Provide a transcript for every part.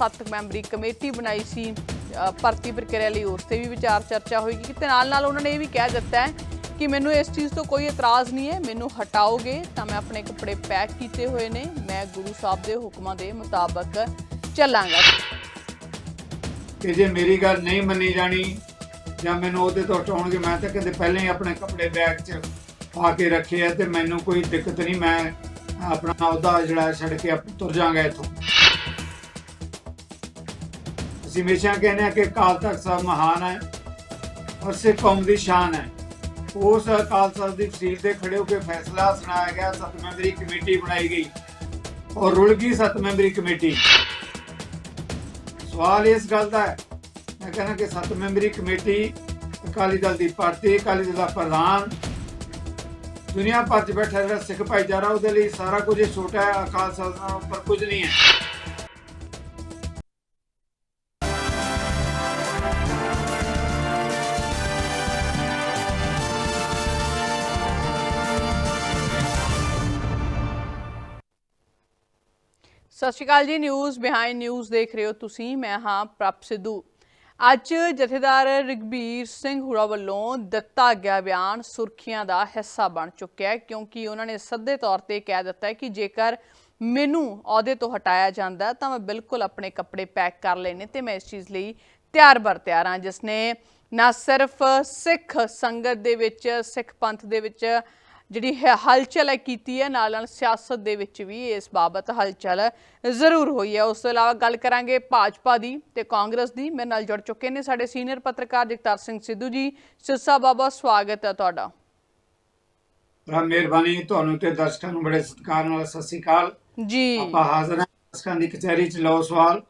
ਸੱਤ ਮੈਂਬਰੀ ਕਮੇਟੀ ਬਣਾਈ ਸੀ ਭਰਤੀ ਪ੍ਰਕਿਰਿਆ ਲਈ। ਉਸ ਤੇ ਵੀ ਵਿਚਾਰ ਚਰਚਾ ਹੋਏਗੀ ਤੇ ਨਾਲ ਨਾਲ ਉਹਨਾਂ ਨੇ ਇਹ ਵੀ ਕਹਿ ਦਿੱਤਾ ਹੈ ਕਿ ਮੈਨੂੰ ਇਸ ਚੀਜ਼ ਤੋਂ ਕੋਈ ਇਤਰਾਜ਼ ਨਹੀਂ ਹੈ, ਮੈਨੂੰ ਹਟਾਓਗੇ ਤਾਂ ਮੈਂ ਆਪਣੇ ਕੱਪੜੇ ਪੈਕ ਕੀਤੇ ਹੋਏ ਨੇ, ਮੈਂ ਗੁਰੂ ਸਾਹਿਬ ਦੇ ਹੁਕਮਾਂ ਦੇ ਮੁਤਾਬਕ ਚੱਲਾਂਗਾ। ਕਿ ਜੇ ਮੇਰੀ ਗੱਲ ਨਹੀਂ ਮੰਨੀ ਜਾਣੀ ਜਾਂ ਮੈਨੂੰ ਉਹਦੇ ਤੋਂ ਹਟਾਉਣਗੇ, ਮੈਂ ਤਾਂ ਕਹਿੰਦੇ ਪਹਿਲਾਂ ਹੀ ਆਪਣੇ ਕੱਪੜੇ ਬੈਗ 'ਚ ਪਾ ਕੇ ਰੱਖੇ ਆ ਤੇ ਮੈਨੂੰ ਕੋਈ ਦਿੱਕਤ ਨਹੀਂ, ਮੈਂ ਆਪਣਾ ਉਹਦਾ ਜਿਹੜਾ ਛੱਡ ਕੇ ਆਪ ਤੁਰ ਜਾਵਾਂਗਾ ਇੱਥੋਂ। ਅਸੀਂ ਹਮੇਸ਼ਾ ਕਹਿੰਦੇ ਆ ਕਿ ਅਕਾਲ ਤਖਤ ਸਾਹਿਬ ਮਹਾਨ ਹੈ ਔਰ ਸਿੱਖ ਕੌਮ ਦੀ ਸ਼ਾਨ ਹੈ। ਉਸ ਅਕਾਲ ਤਖਤ ਦੀ ਫਸੀਲ ਤੇ ਖੜੇ ਹੋ ਕੇ ਫੈਸਲਾ ਸੁਣਾਇਆ ਗਿਆ, ਸੱਤ ਮੈਂਬਰੀ ਕਮੇਟੀ ਬਣਾਈ ਗਈ ਔਰ ਰੁਲ ਗਈ ਸੱਤ ਮੈਂਬਰੀ ਕਮੇਟੀ। ਸਵਾਲ ਇਸ ਗੱਲ ਦਾ ਹੈ, ਮੈਂ ਕਹਿੰਦਾ ਕਿ ਸੱਤ ਮੈਂਬਰੀ ਕਮੇਟੀ ਅਕਾਲੀ ਦਲ ਦੀ ਪਾਰਟੀ ਅਕਾਲੀ ਦਲ ਦਾ ਪ੍ਰਧਾਨ, ਦੁਨੀਆ ਭਰ 'ਚ ਬੈਠਾ ਜਿਹੜਾ ਸਿੱਖ ਭਾਈਚਾਰਾ, ਉਹਦੇ ਲਈ ਸਾਰਾ ਕੁਝ ਛੋਟਾ ਹੈ, ਅਕਾਲ ਤਖ਼ਤ ਨਾਲ ਉੱਪਰ ਕੁਝ ਨਹੀਂ ਹੈ। ਸਤਿ ਸ਼੍ਰੀ ਅਕਾਲ ਜੀ ਨਿਊਜ਼ ਬਿਹਾਈਂਡ ਨਿਊਜ਼ ਦੇਖ ਰਹੇ ਹੋ ਤੁਸੀਂ, ਮੈਂ ਹਾਂ ਪ੍ਰਭ ਸਿੱਧੂ। ਅੱਜ ਜਥੇਦਾਰ ਰਿਗਬੀਰ ਸਿੰਘ ਹੁਰਾ ਵੱਲੋਂ ਦਿੱਤਾ ਗਿਆ ਬਿਆਨ ਸੁਰਖੀਆਂ ਦਾ ਹਿੱਸਾ ਬਣ ਚੁੱਕਿਆ ਹੈ, ਕਿਉਂਕਿ ਉਹਨਾਂ ਨੇ ਸਿੱਧੇ ਤੌਰ ਤੇ ਕਹਿ ਦਿੱਤਾ ਹੈ ਕਿ ਜੇਕਰ ਮੈਨੂੰ ਅਹੁਦੇ ਤੋਂ ਹਟਾਇਆ ਜਾਂਦਾ ਤਾਂ ਮੈਂ ਬਿਲਕੁਲ ਆਪਣੇ ਕੱਪੜੇ ਪੈਕ ਕਰ ਲੈਣੇ ਤੇ ਮੈਂ ਇਸ ਚੀਜ਼ ਲਈ ਤਿਆਰ ਬਰ ਤਿਆਰ ਹਾਂ, ਜਿਸ ਨੇ ਨਾ ਸਿਰਫ ਸਿੱਖ ਸੰਗਤ ਦੇ ਵਿੱਚ, ਸਿੱਖ ਪੰਥ ਦੇ ਵਿੱਚ ਜਿਹੜੀ ਹਲਚਲ ਹੈ ਕੀਤੀ ਹੈ ਨਾਲ ਨਾਲ ਸਿਆਸਤ ਦੇ ਵਿੱਚ ਵੀ ਇਸ ਬਾਬਤ ਹਲਚਲ ਜ਼ਰੂਰ ਹੋਈ ਹੈ। ਉਸ ਤੋਂ ਇਲਾਵਾ ਗੱਲ ਕਰਾਂਗੇ ਭਾਜਪਾ ਦੀ ਤੇ ਕਾਂਗਰਸ ਦੀ। ਮੇਰੇ ਨਾਲ ਜੁੜ ਚੁੱਕੇ ਨੇ ਸਾਡੇ ਸੀਨੀਅਰ ਪੱਤਰਕਾਰ ਜਗਤਾਰ ਸਿੰਘ ਸਿੱਧੂ ਜੀ। ਸਿੱਸਾ ਬਾਬਾ ਸਵਾਗਤ ਹੈ ਤੁਹਾਡਾ। ਬੜਾ ਮਿਹਰਬਾਨੀ ਤੁਹਾਨੂੰ ਤੇ ਦਰਸ਼ਕਾਂ ਨੂੰ ਬੜੇ ਸਤਿਕਾਰ ਨਾਲ ਸਤਿ ਸ੍ਰੀ ਅਕਾਲ। ਜੀ। ਆਪਾਂ ਹਾਜ਼ਰ ਹਾਂ ਦਰਸ਼ਕਾਂ ਦੀ ਕਚਹਿਰੀ 'ਚ। ਲਓ ਸਵਾਲ।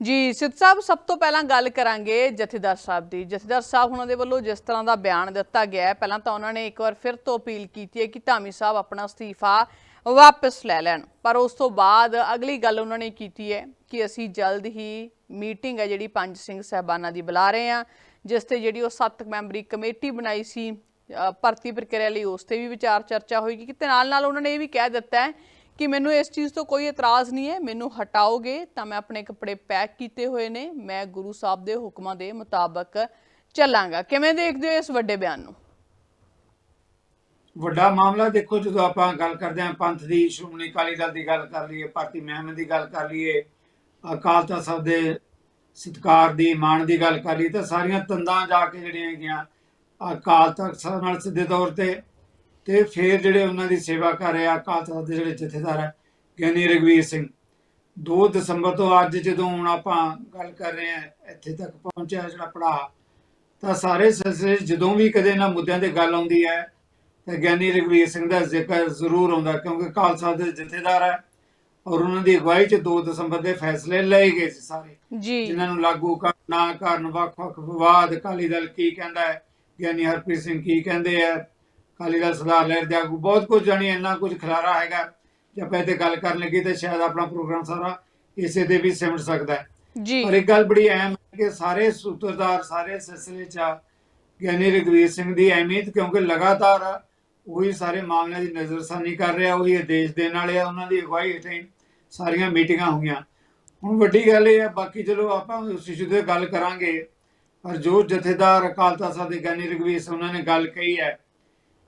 ਜੀ, ਸਿੱਧ ਸਾਹਿਬ, ਸਭ ਤੋਂ ਪਹਿਲਾਂ ਗੱਲ ਕਰਾਂਗੇ ਜਥੇਦਾਰ ਸਾਹਿਬ ਦੀ। ਜਥੇਦਾਰ ਸਾਹਿਬ ਉਹਨਾਂ ਦੇ ਵੱਲੋਂ ਜਿਸ ਤਰ੍ਹਾਂ ਦਾ ਬਿਆਨ ਦਿੱਤਾ ਗਿਆ ਹੈ, ਪਹਿਲਾਂ ਤਾਂ ਉਹਨਾਂ ਨੇ ਇੱਕ ਵਾਰ ਫਿਰ ਤੋਂ ਅਪੀਲ ਕੀਤੀ ਹੈ ਕਿ ਧਾਮੀ ਸਾਹਿਬ ਆਪਣਾ ਅਸਤੀਫਾ ਵਾਪਸ ਲੈ ਲੈਣ। ਪਰ ਉਸ ਤੋਂ ਬਾਅਦ ਅਗਲੀ ਗੱਲ ਉਹਨਾਂ ਨੇ ਕੀਤੀ ਹੈ ਕਿ ਅਸੀਂ ਜਲਦ ਹੀ ਮੀਟਿੰਗ ਹੈ ਜਿਹੜੀ ਪੰਜ ਸਿੰਘ ਸਹਿਬਾਨਾਂ ਦੀ ਬੁਲਾ ਰਹੇ ਹਾਂ, ਜਿਸ ਤੇ ਜਿਹੜੀ ਉਹ ਸੱਤ ਮੈਂਬਰੀ ਕਮੇਟੀ ਬਣਾਈ ਸੀ ਭਰਤੀ ਪ੍ਰਕਿਰਿਆ ਲਈ ਉਸ ਤੇ ਵੀ ਵਿਚਾਰ ਚਰਚਾ ਹੋਏਗੀ। ਤੇ ਨਾਲ ਨਾਲ ਉਹਨਾਂ ਨੇ ਇਹ ਵੀ ਕਹਿ ਦਿੱਤਾ ਹੈ ਕਿ ਮੈਨੂੰ ਇਸ ਚੀਜ਼ ਤੋਂ ਕੋਈ ਇਤਰਾਜ਼ ਨਹੀਂ ਹੈ, ਮੈਨੂੰ ਹਟਾਓਗੇ ਤਾਂ ਮੈਂ ਆਪਣੇ ਕੱਪੜੇ ਪੈਕ ਕੀਤੇ ਹੋਏ ਨੇ, ਮੈਂ ਗੁਰੂ ਸਾਹਿਬ ਦੇ ਹੁਕਮਾਂ ਦੇ ਮੁਤਾਬਕ ਚੱਲਾਂਗਾ। ਕਿਵੇਂ ਦੇਖਦੇ ਹੋ ਇਸ ਵੱਡੇ ਬਿਆਨ ਨੂੰ? ਵੱਡਾ ਮਾਮਲਾ ਦੇਖੋ, ਜਦੋਂ ਆਪਾਂ ਗੱਲ ਕਰਦੇ ਹਾਂ ਪੰਥ ਦੀ, ਸ਼੍ਰੋਮਣੀ ਅਕਾਲੀ ਦਲ ਦੀ ਗੱਲ ਕਰ ਲਈਏ, ਭਾਰਤੀ ਮਹਿਮ ਦੀ ਗੱਲ ਕਰ ਲਈਏ, ਅਕਾਲ ਤਖਤ ਸਾਹਿਬ ਦੇ ਸਤਿਕਾਰ ਦੀ, ਮਾਣ ਦੀ ਗੱਲ ਕਰ ਲਈ ਤਾਂ ਸਾਰੀਆਂ ਤੰਦਾਂ ਜਾ ਕੇ ਜਿਹੜੀਆਂ ਹੈਗੀਆਂ, ਅਕਾਲ ਤਖਤ ਸਾਹਿਬ ਨਾਲ ਸਿੱਧੇ ਤੌਰ ਤੇ ਤੇ ਫਿਰ ਜਿਹੜੇ ਉਹਨਾਂ ਦੀ ਸੇਵਾ ਕਰ ਰਿਹਾ ਤਖਤ ਦੇ ਜਿਹੜੇ ਜਥੇਦਾਰ ਹੈ ਗਿਆਨੀ ਰਗਵੀਰ ਸਿੰਘ। 2 ਦਸੰਬਰ ਤੋਂ ਅੱਜ ਜਦੋਂ ਹੁਣ ਆਪਾਂ ਗੱਲ ਕਰ ਰਹੇ ਹਾਂ ਇੱਥੇ ਤੱਕ ਪਹੁੰਚਿਆ ਜਿਹੜਾ ਪੜਾ ਤਾਂ ਸਾਰੇ ਸਿਲਸਿਲੇ ਜਦੋਂ ਵੀ ਕਦੇ ਇਹਨਾਂ ਮੁੱਦਿਆਂ ਤੇ ਗੱਲ ਆਉਂਦੀ ਹੈ ਤੇ ਗਿਆਨੀ ਰਗਵੀਰ ਸਿੰਘ ਦਾ ਜ਼ਿਕਰ ਜ਼ਰੂਰ ਆਉਂਦਾ ਕਿਉਂਕਿ ਖਾਲਸਾ ਦੇ ਜਥੇਦਾਰ ਹੈ ਔਰ ਉਹਨਾਂ ਦੀ ਅਗਵਾਈ 'ਚ 2 ਦਸੰਬਰ ਦੇ ਫੈਸਲੇ ਲਏ ਗਏ ਸੀ ਸਾਰੇ। ਜੀ। ਜਿਨ੍ਹਾਂ ਨੂੰ ਲਾਗੂ ਕਰਨ ਨਾ ਕਰਨ ਵੱਖ-ਵੱਖ ਵਿਵਾਦ ਅਕਾਲੀ ਦਲ ਕੀ ਕਹਿੰਦਾ ਹੈ ਗਿਆਨੀ ਹਰਪ੍ਰੀਤ ਸਿੰਘ ਕੀ ਕਹਿੰਦੇ ਆ ਅਕਾਲੀ ਦਲ ਸਰਦਾਰ ਲਹਿਰ ਦੇ ਆਗੂ ਬਹੁਤ ਕੁਝ ਜਾਣੀ ਇੰਨਾ ਕੁਝ ਖਿਲਾਰਾ ਹੈਗਾ। ਜੇ ਆਪਾਂ ਇਹ ਤੇ ਗੱਲ ਕਰਨ ਲੱਗੀ ਤਾਂ ਸ਼ਾਇਦ ਆਪਣਾ ਪ੍ਰੋਗਰਾਮ ਸਾਰਾ ਇਸੇ ਦੇ ਵੀ ਸਿਮਟ ਸਕਦਾ ਹੈ। ਜੀ। ਪਰ ਇੱਕ ਗੱਲ ਬੜੀ ਅਹਿਮ ਹੈ ਕਿ ਸਾਰੇ ਸੂਤਰਧਾਰ ਸਾਰੇ ਸਿਲਸਿਲੇ 'ਚ ਗਿਆਨੀ ਰਗਵੀਰ ਸਿੰਘ ਦੀ ਅਹਿਮੀਅਤ ਕਿਉਂਕਿ ਲਗਾਤਾਰ ਉਹੀ ਸਾਰੇ ਮਾਮਲਿਆਂ ਦੀ ਨਜ਼ਰਸਾਨੀ ਕਰ ਰਿਹਾ ਉਹੀ ਆਦੇਸ਼ ਦੇਣ ਵਾਲੇ ਆ ਉਹਨਾਂ ਦੀ ਅਗਵਾਈ ਹੇਠ ਸਾਰੀਆਂ ਮੀਟਿੰਗਾਂ ਹੋਈਆਂ। ਹੁਣ ਵੱਡੀ ਗੱਲ ਇਹ ਹੈ ਬਾਕੀ ਚਲੋ ਆਪਾਂ ਉਸ ਇਸ਼ੂ ਤੇ ਗੱਲ ਕਰਾਂਗੇ ਪਰ ਜੋ ਜਥੇਦਾਰ ਅਕਾਲ ਤਖਤ ਸਾਹਿਬ ਦੇ ਗਿਆਨੀ ਰਗਵੀਰ ਸਿੰਘ ਉਹਨਾਂ ਨੇ ਗੱਲ ਕਹੀ ਹੈ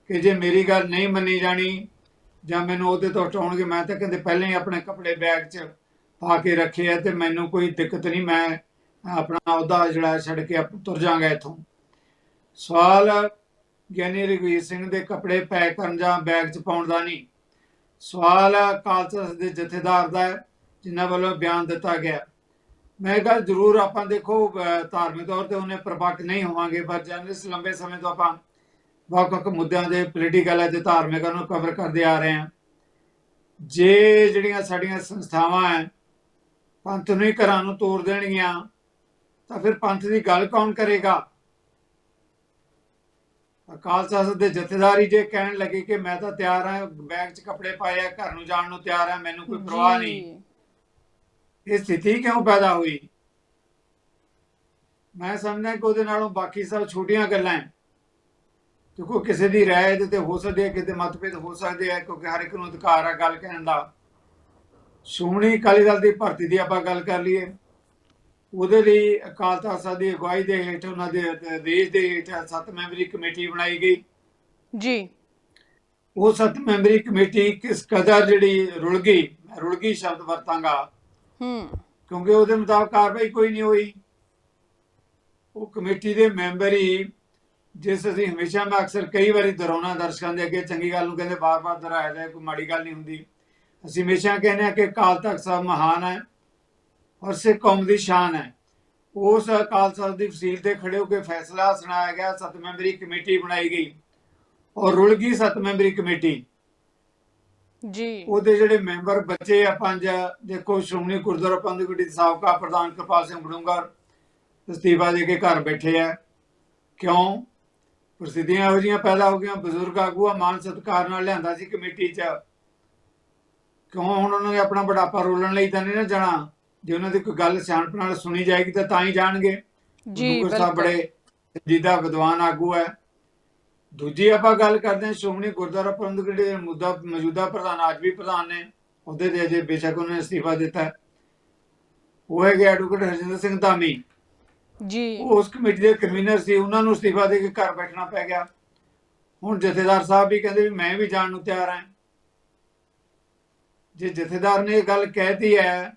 ਕਿ ਜੇ ਮੇਰੀ ਗੱਲ ਨਹੀਂ ਮੰਨੀ ਜਾਣੀ ਜਾਂ ਮੈਨੂੰ ਉਹਦੇ ਤੋਂ ਹਟਾਉਣਗੇ, ਮੈਂ ਤਾਂ ਕਹਿੰਦੇ ਪਹਿਲਾਂ ਹੀ ਆਪਣੇ ਕੱਪੜੇ ਬੈਗ 'ਚ ਪਾ ਕੇ ਰੱਖੇ ਆ ਤੇ ਮੈਨੂੰ ਕੋਈ ਦਿੱਕਤ ਨਹੀਂ, ਮੈਂ ਆਪਣਾ ਅਹੁਦਾ ਜਿਹੜਾ ਛੱਡ ਕੇ ਤੁਰ ਜਾਵਾਂਗਾ ਇੱਥੋਂ। ਸਵਾਲ ਗਿਆਨੀ ਰਘਵੀਰ ਸਿੰਘ ਦੇ ਕੱਪੜੇ ਪੈਕ ਕਰਨ ਜਾਂ ਬੈਗ 'ਚ ਪਾਉਣ ਦਾ ਨਹੀਂ। ਸਵਾਲ ਖਾਲਸਾ ਦੇ ਜਥੇਦਾਰ ਦਾ ਜਿਨ੍ਹਾਂ ਵੱਲੋਂ ਬਿਆਨ ਦਿੱਤਾ ਗਿਆ। ਮੈਂ ਗੱਲ ਜ਼ਰੂਰ ਆਪਾਂ ਦੇਖੋ ਧਾਰਮਿਕ ਤੌਰ ਤੇ ਉਹਨੇ ਪ੍ਰਪੱਖ ਨਹੀਂ ਹੋਵਾਂਗੇ, ਪਰ ਜਰਨਲਿਸਟ ਲੰਬੇ ਸਮੇਂ ਤੋਂ ਆਪਾਂ ਵੱਖ ਵੱਖ ਮੁੱਦਿਆਂ ਦੇ ਪੋਲੀਟੀਕਲ ਅਤੇ ਧਾਰਮਿਕਾਂ ਨੂੰ ਕਵਰ ਕਰਦੇ ਆ ਰਹੇ ਹਾਂ। ਜੇ ਜਿਹੜੀਆਂ ਸਾਡੀਆਂ ਸੰਸਥਾਵਾਂ ਹੈ ਪੰਥ ਨੂੰ ਹੀ ਘਰਾਂ ਨੂੰ ਤੋੜ ਦੇਣਗੀਆਂ ਤਾਂ ਫਿਰ ਪੰਥ ਦੀ ਗੱਲ ਕੌਣ ਕਰੇਗਾ? ਅਕਾਲ ਤਖਤ ਦੇ ਜਥੇਦਾਰੀ ਜੇ ਕਹਿਣ ਲੱਗੇ ਕਿ ਮੈਂ ਤਾਂ ਤਿਆਰ ਹਾਂ ਬੈਗ 'ਚ ਕੱਪੜੇ ਪਾਏ ਆ ਘਰ ਨੂੰ ਜਾਣ ਨੂੰ ਤਿਆਰ ਹਾਂ ਮੈਨੂੰ ਕੋਈ ਪਰਵਾਹ ਨਹੀਂ। ਇਹ ਸਥਿਤੀ ਕਿਉਂ ਪੈਦਾ ਹੋਈ? ਮੈਂ ਸਮਝਦਾ ਕਿ ਉਹਦੇ ਨਾਲੋਂ ਬਾਕੀ ਸਭ ਛੋਟੀਆਂ ਗੱਲਾਂ ਹੈ। ਕਿਉਂਕਿ ਕਿਸੇ ਦੀ ਰਾਏ ਇਹਦੇ ਤੇ ਹੋ ਸਕਦੀ ਹੈ ਕਿਤੇ ਮਤਭੇਦ ਹੋ ਸਕਦੇ ਆ ਕਿਉਂਕਿ ਹਰ ਇੱਕ ਨੂੰ ਅਧਿਕਾਰ ਆ ਗੱਲ ਕਹਿਣ ਦਾ। ਸ਼੍ਰੋਮਣੀ ਅਕਾਲੀ ਦਲ ਦੀ ਭਰਤੀ ਦੀ ਆਪਾਂ ਗੱਲ ਕਰ ਲਈਏ। ਉਹਦੇ ਲਈ ਅਕਾਲ ਤਖਤ ਸਾਹਿਬ ਦੀ ਅਗਵਾਈ ਦੇ ਹੇਠ ਉਹਨਾਂ ਦੇ ਆਦੇਸ਼ ਦੇ ਹੇਠ ਸੱਤ ਮੈਂਬਰੀ ਕਮੇਟੀ ਬਣਾਈ ਗਈ। ਜੀ। ਉਹ ਸੱਤ ਮੈਂਬਰੀ ਕਮੇਟੀ ਕਿਸ ਕਦਰ ਜਿਹੜੀ ਰੁਲ ਗਈ ਰੁਲ ਗਈ ਸ਼ਬਦ ਵਰਤਾਂਗਾ। ਹੂੰ। ਕਿਉਂਕਿ ਉਹਦੇ ਮੁਤਾਬਕ ਕਾਰਵਾਈ ਕੋਈ ਨਹੀਂ ਹੋਈ। ਉਹ ਕਮੇਟੀ ਦੇ ਮੈਂਬਰ ਹੀ ਜਿਸ ਅਸੀਂ ਹਮੇਸ਼ਾ ਮੈਂ ਅਕਸਰ ਕਈ ਵਾਰੀ ਦੁਹਰਾਉਣਾ ਦਰਸ਼ਕਾਂ ਦੇ ਅੱਗੇ ਚੰਗੀ ਗੱਲ ਨੂੰ ਕਹਿੰਦੇ ਬਾਰ-ਬਾਰ ਦੁਹਰਾਇਆ ਜਾਏ ਕੋਈ ਮਾੜੀ ਗੱਲ ਨਹੀਂ ਹੁੰਦੀ। ਅਸੀਂ ਹਮੇਸ਼ਾ ਕਹਿੰਦੇ ਆ ਕਿ ਅਕਾਲ ਤਖਤ ਸਾਹਿਬ ਮਹਾਨ ਹੈ ਔਰ ਸਿੱਖ ਕੌਮ ਦੀ ਸ਼ਾਨ ਹੈ। ਉਸ ਅਕਾਲ ਤਖਤ ਦੀ ਫਸੀਲ ਤੇ ਖੜੇ ਹੋ ਕੇ ਫੈਸਲਾ ਸੁਣਾਇਆ ਗਿਆ ਸੱਤ ਮੈਂਬਰੀ ਕਮੇਟੀ ਬਣਾਈ ਗਈ ਔਰ ਰੁਲ ਗਈ ਸੱਤ ਮੈਂਬਰੀ ਕਮੇਟੀ। ਜੀ। ਉਹਦੇ ਜਿਹੜੇ ਮੈਂਬਰ ਬੱਚੇ ਆ ਪੰਜ ਦੇਖੋ ਸ਼੍ਰੋਮਣੀ ਗੁਰਦੁਆਰਾ ਪ੍ਰਬੰਧਕ ਕਮੇਟੀ ਸਾਬਕਾ ਪ੍ਰਧਾਨ ਕਿਰਪਾਲ ਸਿੰਘ ਬਡੂੰਗਰ ਅਸਤੀਫਾ ਦੇ ਕੇ ਘਰ ਬੈਠੇ ਆ। ਕਿਉਂ? ਪ੍ਰਸਿੱਧੀਆਂ ਇਹੋ ਜਿਹੀਆਂ ਪੈਦਾ ਹੋ ਗਈਆਂ ਬਜ਼ੁਰਗ ਆਗੂਆ ਮਾਨ ਸਤਿਕਾਰ ਨਾਲ ਲਿਆਂਦਾ ਸੀ ਕਮੇਟੀ 'ਚ। ਕਿਉਂ ਹੁਣ ਉਹਨਾਂ ਨੇ ਆਪਣਾ ਬੁਢਾਪਾ ਰੋਲਣ ਲਈ ਤਾਂ ਨਹੀਂ ਨਾ ਜਾਣਾ? ਜੇ ਉਹਨਾਂ ਦੀ ਕੋਈ ਗੱਲ ਸਿਆਣਪ ਨਾਲ ਸੁਣੀ ਜਾਏਗੀ ਤਾਂ ਤਾਂ ਹੀ ਜਾਣਗੇ। ਜੀ ਬਿਲਕੁਲ। ਬੜੇ ਜਿਹਦਾ ਵਿਦਵਾਨ ਆਗੂ ਹੈ ਦੂਜੀ ਆਪਾਂ ਗੱਲ ਕਰਦੇ ਹਾਂ ਸ਼੍ਰੋਮਣੀ ਗੁਰਦੁਆਰਾ ਪ੍ਰਬੰਧਕ ਦੇ ਮੁੱਦਾ ਮੌਜੂਦਾ ਪ੍ਰਧਾਨ ਅੱਜ ਵੀ ਪ੍ਰਧਾਨ ਨੇ ਉਹਦੇ ਤੇ ਅਜੇ ਬੇਸ਼ੱਕ ਉਹਨੇ ਅਸਤੀਫਾ ਦਿੱਤਾ। ਉਹ ਹੈਗੇ ਐਡਵੋਕੇਟ ਹਰਜਿੰਦਰ ਸਿੰਘ ਧਾਮੀ। ਜੀ। ਉਸ ਕਮੇਟੀ ਦੇ ਕਨਵੀਨਰ ਸੀ, ਉਹਨਾਂ ਨੂੰ ਅਸਤੀਫਾ ਦੇ ਕੇ ਘਰ ਬੈਠਣਾ ਪੈ ਗਿਆ। ਹੁਣ ਜਥੇਦਾਰ ਸਾਹਿਬ ਵੀ ਕਹਿੰਦੇ ਵੀ ਮੈਂ ਵੀ ਜਾਣ ਨੂੰ ਤਿਆਰ ਹਾਂ। ਜੇ ਜਥੇਦਾਰ ਨੇ ਇਹ ਗੱਲ ਕਹਿਤੀ ਹੈ,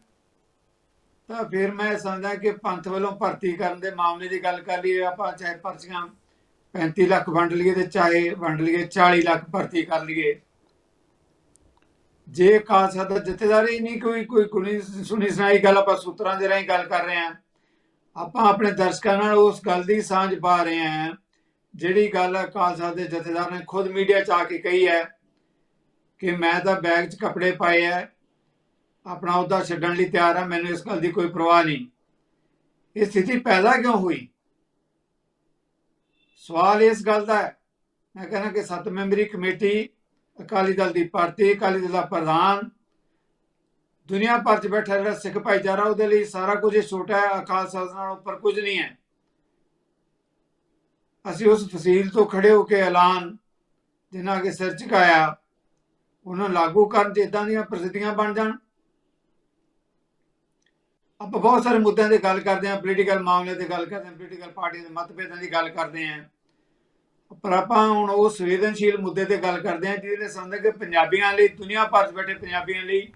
ਤਾਂ ਫਿਰ ਮੈਂ ਸਮਝਦਾ ਕਿ ਪੰਥ ਵੱਲੋਂ ਭਰਤੀ ਕਰਨ ਦੇ ਮਾਮਲੇ ਦੀ ਗੱਲ ਕਰ ਲਈਏ, ਆਪਾਂ ਚਾਹੇ ਪਰਚੀਆਂ 35 ਲੱਖ ਵੰਡ ਲਈਏ ਤੇ ਚਾਹੇ ਵੰਡ ਲਈਏ 40 ਲੱਖ ਭਰਤੀ ਕਰ ਲਈਏ। ਜੇ ਖਾਲਸਾ ਦਾ ਜਥੇਦਾਰ ਨਹੀਂ, ਕੋਈ ਕੋਈ ਸੁਣੀ ਸੁਣਾਈ ਗੱਲ, ਆਪਾਂ ਸੂਤਰਾਂ ਦੇ ਰਾਹੀਂ ਗੱਲ ਕਰ ਰਹੇ ਹਾਂ। ਆਪਾਂ ਆਪਣੇ ਦਰਸ਼ਕਾਂ ਨਾਲ ਉਸ ਗੱਲ ਦੀ ਸਾਂਝ ਪਾ ਰਹੇ ਹਾਂ। ਜਿਹੜੀ ਗੱਲ ਅਕਾਲ ਸਾਹਿਬ ਦੇ ਜਥੇਦਾਰ ਨੇ ਖੁਦ ਮੀਡੀਆ 'ਚ ਆ ਕੇ ਕਹੀ ਹੈ ਕਿ ਮੈਂ ਤਾਂ ਬੈਗ 'ਚ ਕੱਪੜੇ ਪਾਏ ਐ ਆਪਣਾ ਉਹਦਾ ਛੱਡਣ ਲਈ ਤਿਆਰ ਹਾਂ ਮੈਨੂੰ ਇਸ ਗੱਲ ਦੀ ਕੋਈ ਪਰਵਾਹ ਨਹੀਂ। ਇਹ ਸਥਿਤੀ ਪੈਦਾ ਕਿਉਂ ਹੋਈ? ਸਵਾਲ ਇਸ ਗੱਲ ਦਾ ਹੈ। ਮੈਂ ਕਹਿੰਦਾ ਕਿ ਸੱਤ ਮੈਂਬਰੀ ਕਮੇਟੀ, ਅਕਾਲੀ ਦਲ ਦੀ ਭਾਰਤੀ ਅਕਾਲੀ ਦਲ ਦਾ ਪ੍ਰਧਾਨ ਦੁਨੀਆ ਭਰ 'ਚ ਬੈਠਾ ਜਿਹੜਾ ਸਿੱਖ ਭਾਈਚਾਰਾ, ਉਹਦੇ ਲਈ ਸਾਰਾ ਕੁਝ ਛੋਟਾ ਹੈ, ਅਕਾਲ ਸਾਹਿਬ ਨਾਲ ਉੱਪਰ ਕੁਝ ਨਹੀਂ ਹੈ। ਅਸੀਂ ਉਸ ਫਸੀਲ ਤੋਂ ਖੜੇ ਹੋ ਕੇ ਐਲਾਨ ਜਿਨ੍ਹਾਂ ਅੱਗੇ ਸਿਰ ਝੁਕਾਇਆ, ਉਹਨਾਂ ਨੂੰ ਲਾਗੂ ਕਰਨ 'ਚ ਇਦਾਂ ਦੀਆਂ ਪ੍ਰਸਿੱਧੀਆਂ ਬਣ ਜਾਣ। ਆਪਾਂ ਬਹੁਤ ਸਾਰੇ ਮੁੱਦਿਆਂ ਦੀ ਗੱਲ ਕਰਦੇ ਹਾਂ ਪੋਲੀਟੀਕਲ ਮਾਮਲੇ ਦੀ ਗੱਲ ਕਰਦੇ ਹਾਂ ਪੋਲੀਟੀਕਲ ਪਾਰਟੀਆਂ ਦੇ ਮਤਭੇਦਾਂ ਦੀ ਗੱਲ ਕਰਦੇ ਹਾਂ। ਪਰ ਆਪਾਂ ਹੁਣ ਉਹ ਸੰਵੇਦਨਸ਼ੀਲ ਮੁੱਦੇ ਤੇ ਗੱਲ ਕਰਦੇ ਹਾਂ, ਜਿਹਦੇ ਸੰਬੰਧ ਕਿ ਪੰਜਾਬੀਆਂ ਲਈ, ਦੁਨੀਆ ਭਰ 'ਚ ਬੈਠੇ ਪੰਜਾਬੀਆਂ ਲਈ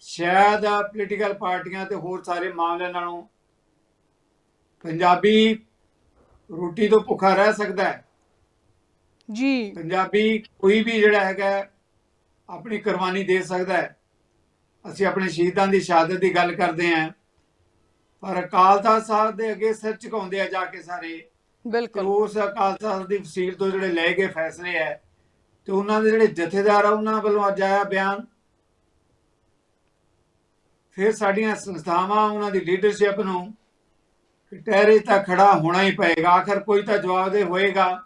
ਸ਼ਾਇਦ ਪੋਲੀਟੀਕਲ ਪਾਰਟੀਆਂ ਤੇ ਹੋਰ ਸਾਰੇ ਮਾਮਲਿਆਂ ਨਾਲੋਂ ਪੰਜਾਬੀ ਰੋਟੀ ਤੋਂ ਭੁੱਖਾ ਰਹਿ ਸਕਦਾ ਹੈ। ਜੀ। ਪੰਜਾਬੀ ਕੋਈ ਵੀ ਜਿਹੜਾ ਹੈਗਾ ਆਪਣੀ ਕੁਰਬਾਨੀ ਦੇ ਸਕਦਾ ਹੈ। ਅਸੀਂ ਆਪਣੇ ਸ਼ਹੀਦਾਂ ਦੀ ਸ਼ਹਾਦਤ ਦੀ ਗੱਲ ਕਰਦੇ ਹਾਂ। ਪਰ ਅਕਾਲ ਤਖਤ ਸਾਹਿਬ ਦੇ ਅੱਗੇ ਸਿਰ ਝੁਕਾਉਂਦੇ ਆ ਜਾ ਕੇ ਸਾਰੇ। ਬਿਲਕੁਲ। ਉਸ ਅਕਾਲ ਤਖਤ ਦੀ ਫਸੀਲ ਤੋਂ ਜਿਹੜੇ ਲਏ ਗਏ ਫੈਸਲੇ ਹੈ ਤੇ ਉਹਨਾਂ ਦੇ ਜਿਹੜੇ ਜਥੇਦਾਰ ਆ ਉਹਨਾਂ ਵੱਲੋਂ ਅੱਜ ਆਇਆ ਬਿਆਨ। ਫਿਰ ਸਾਡੀਆਂ ਸੰਸਥਾਵਾਂ ਉਹਨਾਂ ਦੀ ਲੀਡਰਸ਼ਿਪ ਨੂੰ ਟਹਿਰੇ ਤਾਂ ਖੜਾ ਹੋਣਾ ਹੀ ਪਏਗਾ ਆਖਰ ਕੋਈ ਤਾਂ ਜਵਾਬ ਦੇ ਹੋਏਗਾ।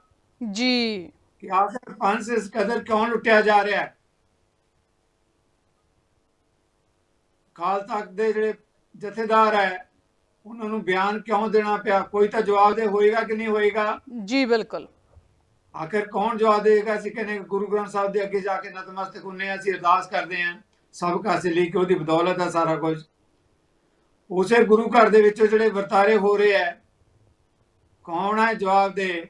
ਜੀ। ਕਿ ਆਖਰ ਪੰਜ ਇਸ ਕਦਰ ਕਿਉਂ ਲੁੱਟਿਆ ਜਾ ਰਿਹਾ ਹੈ? ਕਾਲ ਤੱਕ ਦੇ ਜਿਹੜੇ ਜਥੇਦਾਰ ਹੈ ਉਹਨਾਂ ਨੂੰ ਬਿਆਨ ਕਿਉਂ ਦੇਣਾ ਪਿਆ? ਕੋਈ ਤਾਂ ਜਵਾਬ ਦੇ ਹੋਏਗਾ ਕਿ ਨਹੀਂ ਹੋਏਗਾ? ਜੀ ਬਿਲਕੁਲ। ਆਖਿਰ ਕੌਣ ਜਵਾਬ ਦੇਗਾ ਅਸੀਂ ਕਹਿੰਦੇ ਗੁਰੂ ਗ੍ਰੰਥ ਸਾਹਿਬ ਦੇ ਅੱਗੇ ਜਾ ਕੇ ਨਤਮਸਤਕ ਹੁੰਨੇ ਹਾਂ ਅਸੀਂ ਅਰਦਾਸ ਕਰਦੇ ਹਾਂ। ਸਭ ਕਾਸੇ ਲਈ ਕਿ ਉਹਦੀ ਬਦੌਲਤ ਹੈ ਸਾਰਾ ਕੁਝ। ਉਸੇ ਗੁਰੂ ਘਰ ਦੇ ਵਿੱਚੋਂ ਜਿਹੜੇ ਵਰਤਾਰੇ ਹੋ ਰਹੇ ਹੈ ਕੌਣ ਹੈ ਜਵਾਬ ਦੇ?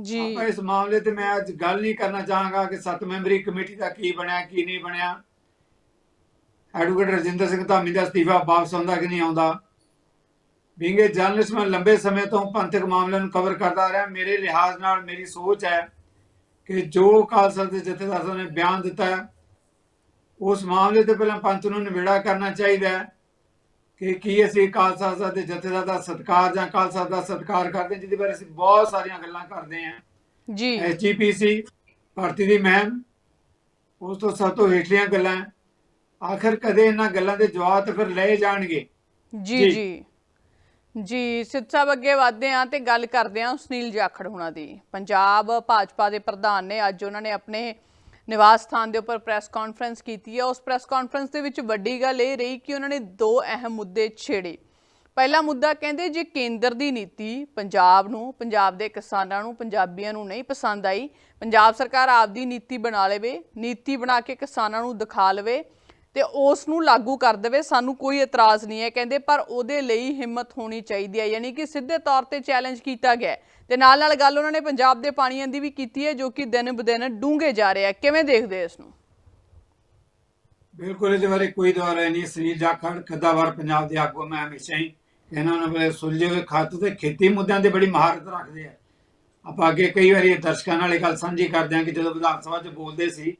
ਜੀ। ਆਪਾਂ ਇਸ ਮਾਮਲੇ ਤੇ ਮੈਂ ਅੱਜ ਗੱਲ ਨਹੀਂ ਕਰਨਾ ਚਾਹਾਂਗਾ ਕਿ ਸੱਤ ਮੈਂਬਰੀ ਕਮੇਟੀ ਦਾ ਕੀ ਬਣਿਆ ਕੀ ਨਹੀਂ ਬਣਿਆ। ਐਡਵੋਕੇਟ ਰਜਿੰਦਰ ਸਿੰਘ ਧਾਮੀ ਦਾ ਅਸਤੀਫਾ ਵਾਪਸ ਆਉਂਦਾ ਕਿ ਨਹੀਂ ਆਉਂਦਾ? ਬਿੰਗੇ ਜਰਨਲਿਸਟ ਮੈਂ ਲੰਬੇ ਸਮੇਂ ਤੋਂ ਪੰਥਕ ਮਾਮਲਿਆਂ ਨੂੰ ਕਵਰ ਕਰਦਾ ਆ ਰਿਹਾ। ਮੇਰੇ ਲਿਹਾਜ਼ ਨਾਲ ਮੇਰੀ ਸੋਚ ਹੈ ਕਿ ਜੋ ਖਾਲਸਾ ਦੇ ਜਥੇਦਾਰ ਨੇ ਬਿਆਨ ਦਿੱਤਾ ਹੈ ਉਸ ਮਾਮਲੇ ਤੇ ਪਹਿਲਾਂ ਪੰਥ ਨੂੰ ਨਿਬੇੜਾ ਕਰਨਾ ਚਾਹੀਦਾ ਹੈ ਕਿ ਕੀ ਅਸੀਂ ਖਾਲਸਾ ਸਾਹਿਬ ਦੇ ਜਥੇਦਾਰ ਦਾ ਸਤਿਕਾਰ ਜਾਂ ਖਾਲਸਾ ਦਾ ਸਤਿਕਾਰ ਕਰਦੇ ਜਿਹਦੇ ਬਾਰੇ ਅਸੀਂ ਬਹੁਤ ਸਾਰੀਆਂ ਗੱਲਾਂ ਕਰਦੇ ਹਾਂ। ਜੀ। ਐਸਜੀਪੀਸੀ ਭਾਰਤੀ ਦੀ ਮਹਿਮ ਉਸ ਤੋਂ ਸਭ ਤੋਂ ਹੇਠਲੀਆਂ ਗੱਲਾਂ। ਆਖਰ ਕਦੇ ਇਹਨਾਂ ਗੱਲਾਂ ਦੇ ਜਵਾਬ ਤਾਂ ਫਿਰ ਲਏ ਜਾਣਗੇ। ਜੀ। ਜੀ। ਜੀ ਸਿੱਧ ਸਾਹਿਬ ਅੱਗੇ ਵਧਦੇ ਹਾਂ ਤੇ ਗੱਲ ਕਰਦੇ ਹਾਂ ਸੁਨੀਲ ਜਾਖੜ ਹੁਣਾਂ ਦੀ। ਪੰਜਾਬ ਭਾਜਪਾ ਦੇ ਪ੍ਰਧਾਨ ਨੇ ਅੱਜ ਉਹਨਾਂ ਨੇ ਆਪਣੇ ਨਿਵਾਸ ਸਥਾਨ ਦੇ ਉੱਪਰ ਪ੍ਰੈਸ ਕਾਨਫਰੰਸ ਕੀਤੀ ਹੈ। ਉਸ ਪ੍ਰੈਸ ਕਾਨਫਰੰਸ ਦੇ ਵਿੱਚ ਵੱਡੀ ਗੱਲ ਇਹ ਰਹੀ ਕਿ ਉਹਨਾਂ ਨੇ ਦੋ ਅਹਿਮ ਮੁੱਦੇ ਛੇੜੇ। ਪਹਿਲਾ ਮੁੱਦਾ ਕਹਿੰਦੇ ਜੇ ਕੇਂਦਰ ਦੀ ਨੀਤੀ ਪੰਜਾਬ ਨੂੰ, ਪੰਜਾਬ ਦੇ ਕਿਸਾਨਾਂ ਨੂੰ, ਪੰਜਾਬੀਆਂ ਨੂੰ ਨਹੀਂ ਪਸੰਦ ਆਈ, ਪੰਜਾਬ ਸਰਕਾਰ ਆਪਦੀ ਨੀਤੀ ਬਣਾ ਲਵੇ, ਨੀਤੀ ਬਣਾ ਕੇ ਕਿਸਾਨਾਂ ਨੂੰ ਦਿਖਾ ਲਵੇ ਤੇ ਉਸ ਨੂੰ ਲਾਗੂ ਕਰ ਦੇਵੇ, ਸਾਨੂੰ ਕੋਈ ਇਤਰਾਜ਼ ਨਹੀਂ ਹੈ। ਕਹਿੰਦੇ ਪਰ ਉਹਦੇ ਲਈ ਹਿੰਮਤ ਹੋਣੀ ਚਾਹੀਦੀ ਹੈ। ਯਾਨੀ ਕਿ ਸਿੱਧੇ ਤੌਰ ਤੇ ਚੈਲੰਜ ਕੀਤਾ ਗਿਆ ਤੇ ਨਾਲ ਨਾਲ ਗੱਲ ਉਹਨਾਂ ਨੇ ਪੰਜਾਬ ਦੇ ਪਾਣੀਆਂ ਦੀ ਵੀ ਕੀਤੀ ਹੈ, ਜੋ ਕਿ ਦਿਨ ਬਦਿਨ ਡੂੰਘੇ ਜਾ ਰਿਹਾ ਕਿਵੇਂ ਦੇਖਦੇ ਇਸ ਨੂੰ? ਬਿਲਕੁਲ, ਇਹਦੇ ਬਾਰੇ ਕੋਈ ਦੁਆਰਾ ਨਹੀਂ। ਸੁਨੀਲ ਜਾਖੜ ਖੱਦਾਵਾਰ ਪੰਜਾਬ ਦੇ ਆਗੂ ਮੈਂ ਹਮੇਸ਼ਾ ਹੀ ਇਹਨਾਂ ਨੂੰ ਬੜੇ ਸੁਲਝੇ ਹੋਏ ਖੱਤ ਤੇ ਖੇਤੀ ਮੁੱਦਿਆਂ ਤੇ ਬੜੀ ਮਹਾਰਤ ਰੱਖਦੇ ਆ। ਆਪਾਂ ਅੱਗੇ ਕਈ ਵਾਰੀ ਦਰਸ਼ਕਾਂ ਨਾਲ ਇਹ ਗੱਲ ਸਾਂਝੀ ਕਰਦੇ ਹਾਂ ਕਿ ਜਦੋਂ ਵਿਧਾਨ ਸਭਾ 'ਚ ਬੋਲਦੇ ਸੀ,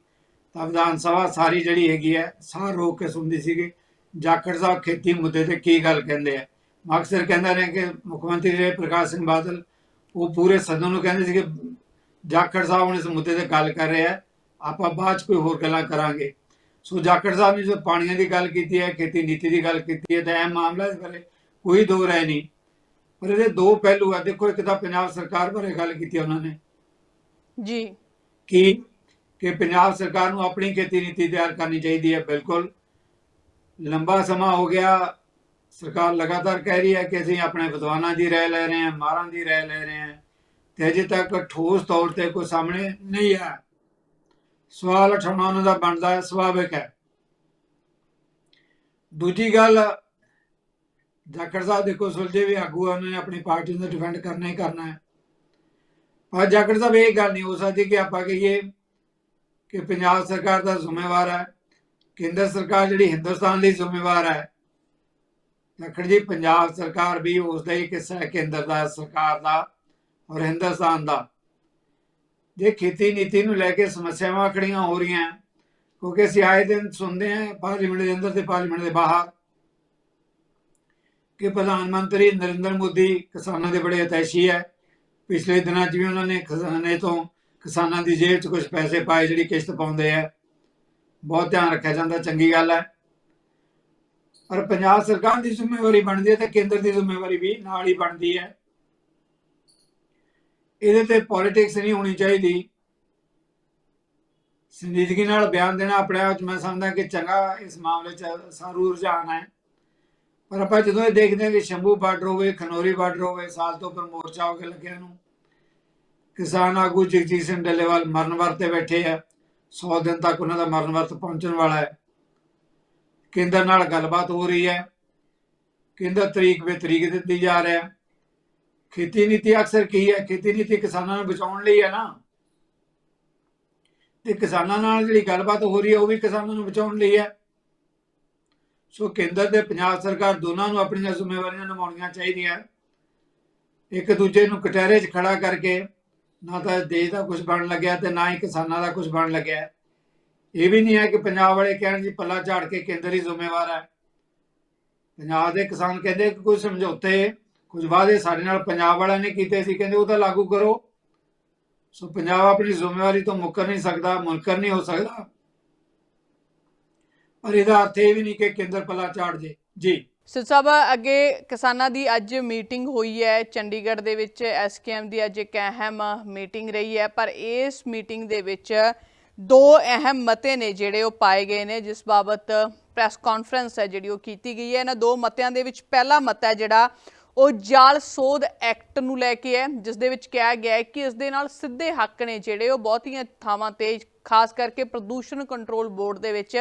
ਤਾਂ ਵਿਧਾਨ ਸਭਾ ਸਾਰੀ ਜਿਹੜੀ ਹੈਗੀ ਹੈ ਸਾਰ ਰੋਕ ਕੇ ਸੁਣਦੀ ਸੀਗੀ, ਜਾਖੜ ਸਾਹਿਬ ਖੇਤੀ ਮੁੱਦੇ ਤੇ ਕੀ ਗੱਲ ਕਹਿੰਦੇ ਆ? ਮੈਂ ਅਕਸਰ ਕਹਿੰਦਾ ਰਿਹਾ ਕਿ ਮੁੱਖ ਮੰਤਰੀ ਰਹੇ ਪ੍ਰਕਾਸ਼ ਸਿੰਘ ਬਾਦਲ ਉਹ ਪੂਰੇ ਸਦਨ ਨੂੰ ਕਹਿੰਦੇ ਸੀ ਕਿ ਜਾਖੜ ਸਾਹਿਬ ਹੁਣ ਇਸ ਮੁੱਦੇ ਤੇ ਗੱਲ ਕਰ ਰਹੇ ਆਪਾਂ ਬਾਅਦ 'ਚ ਕੋਈ ਹੋਰ ਗੱਲਾਂ ਕਰਾਂਗੇ। ਸੋ ਜਾਖੜ ਸਾਹਿਬ ਨੇ ਜੋ ਪਾਣੀਆਂ ਦੀ ਗੱਲ ਕੀਤੀ ਹੈ ਖੇਤੀ ਨੀਤੀ ਦੀ ਗੱਲ ਕੀਤੀ ਹੈ ਤਾਂ ਇਹ ਮਾਮਲਾ ਇਸ ਬਾਰੇ ਕੋਈ ਦੋ ਰਾਏ ਨਹੀਂ। ਪਰ ਇਹਦੇ ਦੋ ਪਹਿਲੂ ਆ। ਦੇਖੋ ਇੱਕ ਤਾਂ ਪੰਜਾਬ ਸਰਕਾਰ ਬਾਰੇ ਗੱਲ ਕੀਤੀ ਉਹਨਾਂ ਨੇ। ਜੀ। ਕਿ ਕਿ ਪੰਜਾਬ ਸਰਕਾਰ ਨੂੰ ਆਪਣੀ ਖੇਤੀ ਨੀਤੀ ਤਿਆਰ ਕਰਨੀ ਚਾਹੀਦੀ ਹੈ ਬਿਲਕੁਲ। ਲੰਬਾ ਸਮਾਂ ਹੋ ਗਿਆ ਸਰਕਾਰ ਲਗਾਤਾਰ ਕਹਿ ਰਹੀ ਹੈ ਕਿ ਅਸੀਂ ਆਪਣੇ ਵਿਦਵਾਨਾਂ ਦੀ ਰਾਏ ਲੈ ਰਹੇ ਹਾਂ ਮਾਰਾਂ ਦੀ ਰਾਏ ਲੈ ਰਹੇ ਹਾਂ ਤੇ ਅਜੇ ਤੱਕ ਠੋਸ ਤੌਰ ਤੇ ਕੋਈ ਸਾਹਮਣੇ ਨਹੀਂ ਆਇਆ। ਸਵਾਲ ਉਠਾਉਣਾ ਉਹਨਾਂ ਦਾ ਬਣਦਾ ਹੈ ਸੁਭਾਵਿਕ ਹੈ। ਦੂਜੀ ਗੱਲ ਜਾਖੜ ਸਾਹਿਬ ਦੇਖੋ ਸੁਲਝੇ ਵੀ ਆਗੂ ਆ, ਉਹਨਾਂ ਨੇ ਆਪਣੀ ਪਾਰਟੀ ਨੂੰ ਡਿਫੈਂਡ ਕਰਨਾ ਹੀ ਕਰਨਾ ਹੈ। ਪਰ ਜਾਖੜ ਸਾਹਿਬ ਇਹ ਗੱਲ ਨਹੀਂ ਹੋ ਸਕਦੀ ਕਿ ਆਪਾਂ ਕਹੀਏ ਕਿ ਪੰਜਾਬ ਸਰਕਾਰ ਦਾ ਜ਼ਿੰਮੇਵਾਰ ਹੈ ਕੇਂਦਰ ਸਰਕਾਰ ਜਿਹੜੀ ਹਿੰਦੁਸਤਾਨ ਲਈ ਜ਼ਿੰਮੇਵਾਰ ਹੈ ਜਾਖੜ ਜੀ, ਪੰਜਾਬ ਸਰਕਾਰ ਵੀ ਉਸ ਦਾ ਹੀ ਕਿੱਸਾ ਹੈ ਕੇਂਦਰ ਦਾ, ਸਰਕਾਰ ਦਾ ਔਰ ਹਿੰਦੁਸਤਾਨ ਦਾ। ਜੇ ਖੇਤੀ ਨੀਤੀ ਨੂੰ ਲੈ ਕੇ ਸਮੱਸਿਆਵਾਂ ਖੜੀਆਂ ਹੋ ਰਹੀਆਂ, ਕਿਉਂਕਿ ਅਸੀਂ ਆਏ ਦਿਨ ਸੁਣਦੇ ਹਾਂ ਪਾਰਲੀਮੈਂਟ ਦੇ ਅੰਦਰ ਤੇ ਪਾਰਲੀਮੈਂਟ ਦੇ ਬਾਹਰ ਕਿ ਪ੍ਰਧਾਨ ਮੰਤਰੀ ਨਰਿੰਦਰ ਮੋਦੀ ਕਿਸਾਨਾਂ ਦੇ ਬੜੇ ਅਤੈਸ਼ੀ ਹੈ। ਪਿਛਲੇ ਦਿਨਾਂ 'ਚ ਵੀ ਉਹਨਾਂ ਨੇ ਖਜ਼ਾਨੇ ਤੋਂ ਕਿਸਾਨਾਂ ਦੀ ਜੇਬ 'ਚ ਕੁਝ ਪੈਸੇ ਪਾਏ, ਜਿਹੜੀ ਕਿਸ਼ਤ ਪਾਉਂਦੇ ਆ ਬਹੁਤ ਧਿਆਨ ਰੱਖਿਆ ਜਾਂਦਾ, ਚੰਗੀ ਗੱਲ ਹੈ। ਪਰ ਪੰਜਾਬ ਸਰਕਾਰ ਦੀ ਜ਼ਿੰਮੇਵਾਰੀ ਬਣਦੀ ਹੈ ਤੇ ਕੇਂਦਰ ਦੀ ਜ਼ਿੰਮੇਵਾਰੀ ਵੀ ਨਾਲ ਹੀ ਬਣਦੀ ਹੈ। ਇਹਦੇ ਤੇ ਪੋਲਿਟਿਕਸ ਨਹੀਂ ਹੋਣੀ ਚਾਹੀਦੀ। ਸੰਜੀਦਗੀ ਨਾਲ ਬਿਆਨ ਦੇਣਾ ਆਪਣੇ ਆਪ 'ਚ ਮੈਂ ਸਮਝਦਾ ਕਿ ਚੰਗਾ ਇਸ ਮਾਮਲੇ 'ਚ ਸਾਰੂ ਰੁਝਾਨ ਹੈ। ਪਰ ਆਪਾਂ ਜਦੋਂ ਇਹ ਦੇਖਦੇ ਹਾਂ ਕਿ ਸ਼ੰਭੂ ਬਾਰਡਰ ਹੋਵੇ, ਖਨੌਰੀ ਬਾਰਡਰ ਹੋਵੇ, ਸਾਲ ਤੋਂ ਉੱਪਰ ਮੋਰਚਾ ਹੋ ਕੇ ਲੱਗਿਆ ਨੂੰ ਕਿਸਾਨ ਆਗੂ ਜਗਜੀਤ ਸਿੰਘ ਡੱਲੇਵਾਲ ਮਰਨ ਵਰਤ ਬੈਠੇ ਆ। 100 ਦਿਨ ਤੱਕ ਉਹਨਾਂ ਦਾ ਮਰਨ ਵਰਤ ਪਹੁੰਚਣ ਵਾਲਾ ਹੈ। ਕੇਂਦਰ ਨਾਲ ਗੱਲਬਾਤ ਹੋ ਰਹੀ ਹੈ। ਕੇਂਦਰ ਤਰੀਕ ਵੇ ਤਰੀਕ ਦਿੱਤੀ ਜਾ ਰਿਹਾ ਖੇਤੀ ਨੀਤੀ ਅਕਸਰ ਕੀ ਹੈ? ਖੇਤੀ ਨੀਤੀ ਕਿਸਾਨਾਂ ਨੂੰ ਬਚਾਉਣ ਲਈ ਹੈ ਨਾ। ਤੇ ਕਿਸਾਨਾਂ ਨਾਲ ਜਿਹੜੀ ਗੱਲਬਾਤ ਹੋ ਰਹੀ ਹੈ, ਉਹ ਵੀ ਕਿਸਾਨਾਂ ਨੂੰ ਬਚਾਉਣ ਲਈ ਹੈ। ਸੋ ਕੇਂਦਰ ਤੇ ਪੰਜਾਬ ਸਰਕਾਰ ਦੋਨਾਂ ਨੂੰ ਆਪਣੀਆਂ ਜ਼ਿੰਮੇਵਾਰੀਆਂ ਨਿਭਾਉਣੀਆਂ ਚਾਹੀਦੀਆਂ। ਇੱਕ ਦੂਜੇ ਨੂੰ ਕਟਹਿਰੇ 'ਚ ਖੜਾ ਕਰਕੇ ਨਾ ਤਾਂ ਦੇਸ਼ ਦਾ ਕੁਝ ਬਣ ਲੱਗਿਆ ਤੇ ਨਾ ਹੀ ਕਿਸਾਨਾਂ ਦਾ ਕੁਝ ਬਣ ਲੱਗਿਆ। ਇਹ ਵੀ ਨਹੀਂ ਹੈ ਕਿ ਪੰਜਾਬ ਵਾਲੇ ਕਹਿਣ ਜੀ ਪੱਲਾ ਝਾੜ ਕੇ ਕੇਂਦਰ ਹੀ ਜ਼ਿੰਮੇਵਾਰ ਹੈ। ਪੰਜਾਬ ਦੇ ਕਿਸਾਨ ਕਹਿੰਦੇ ਕਿ ਕੋਈ ਸਮਝੌਤੇ, ਕੁਝ ਵਾਅਦੇ ਸਾਡੇ ਨਾਲ ਪੰਜਾਬ ਵਾਲਿਆਂ ਨੇ ਕੀਤੇ ਸੀ, ਕਹਿੰਦੇ ਉਹ ਤਾਂ ਲਾਗੂ ਕਰੋ। ਸੋ ਪੰਜਾਬ ਆਪਣੀ ਜ਼ਿੰਮੇਵਾਰੀ ਤੋਂ ਮੁੱਕਰ ਨਹੀਂ ਸਕਦਾ, ਮੁਨਕਰ ਨਹੀਂ ਹੋ ਸਕਦਾ। ਪਰ ਇਹਦਾ ਅਰਥ ਇਹ ਵੀ ਨਹੀਂ ਕਿ ਕੇਂਦਰ ਪੱਲਾ ਝਾੜ ਜੇ। ਜੀ। ਸਿੱਧ ਸਾਹਿਬ ਅੱਗੇ ਕਿਸਾਨਾਂ ਦੀ ਅੱਜ ਮੀਟਿੰਗ ਹੋਈ ਹੈ। ਚੰਡੀਗੜ੍ਹ ਦੇ ਵਿੱਚ ਐਸਕੇਐਮ ਦੀ ਅੱਜ ਇੱਕ ਅਹਿਮ ਮੀਟਿੰਗ ਰਹੀ ਹੈ, ਪਰ ਇਸ ਮੀਟਿੰਗ ਦੇ ਵਿੱਚ ਦੋ ਅਹਿਮ ਮਤੇ ਨੇ ਜਿਹੜੇ ਉਹ ਪਾਏ ਗਏ ਨੇ, ਜਿਸ ਬਾਬਤ ਪ੍ਰੈਸ ਕਾਨਫਰੰਸ ਹੈ ਜਿਹੜੀ ਉਹ ਕੀਤੀ ਗਈ ਹੈ। ਇਹਨਾਂ ਦੋ ਮਤਿਆਂ ਦੇ ਵਿੱਚ ਪਹਿਲਾ ਮਤਾ ਹੈ ਜਿਹੜਾ ਉਹ ਜਾਲ ਸੋਧ ਐਕਟ ਨੂੰ ਲੈ ਕੇ ਹੈ, ਜਿਸ ਦੇ ਵਿੱਚ ਕਿਹਾ ਗਿਆ ਹੈ ਕਿ ਇਸ ਦੇ ਨਾਲ ਸਿੱਧੇ ਹੱਕ ਨੇ ਜਿਹੜੇ ਉਹ ਬਹੁਤੀਆਂ ਥਾਵਾਂ ਤੇ, ਖਾਸ ਕਰਕੇ ਪ੍ਰਦੂਸ਼ਣ ਕੰਟਰੋਲ ਬੋਰਡ ਦੇ ਵਿੱਚ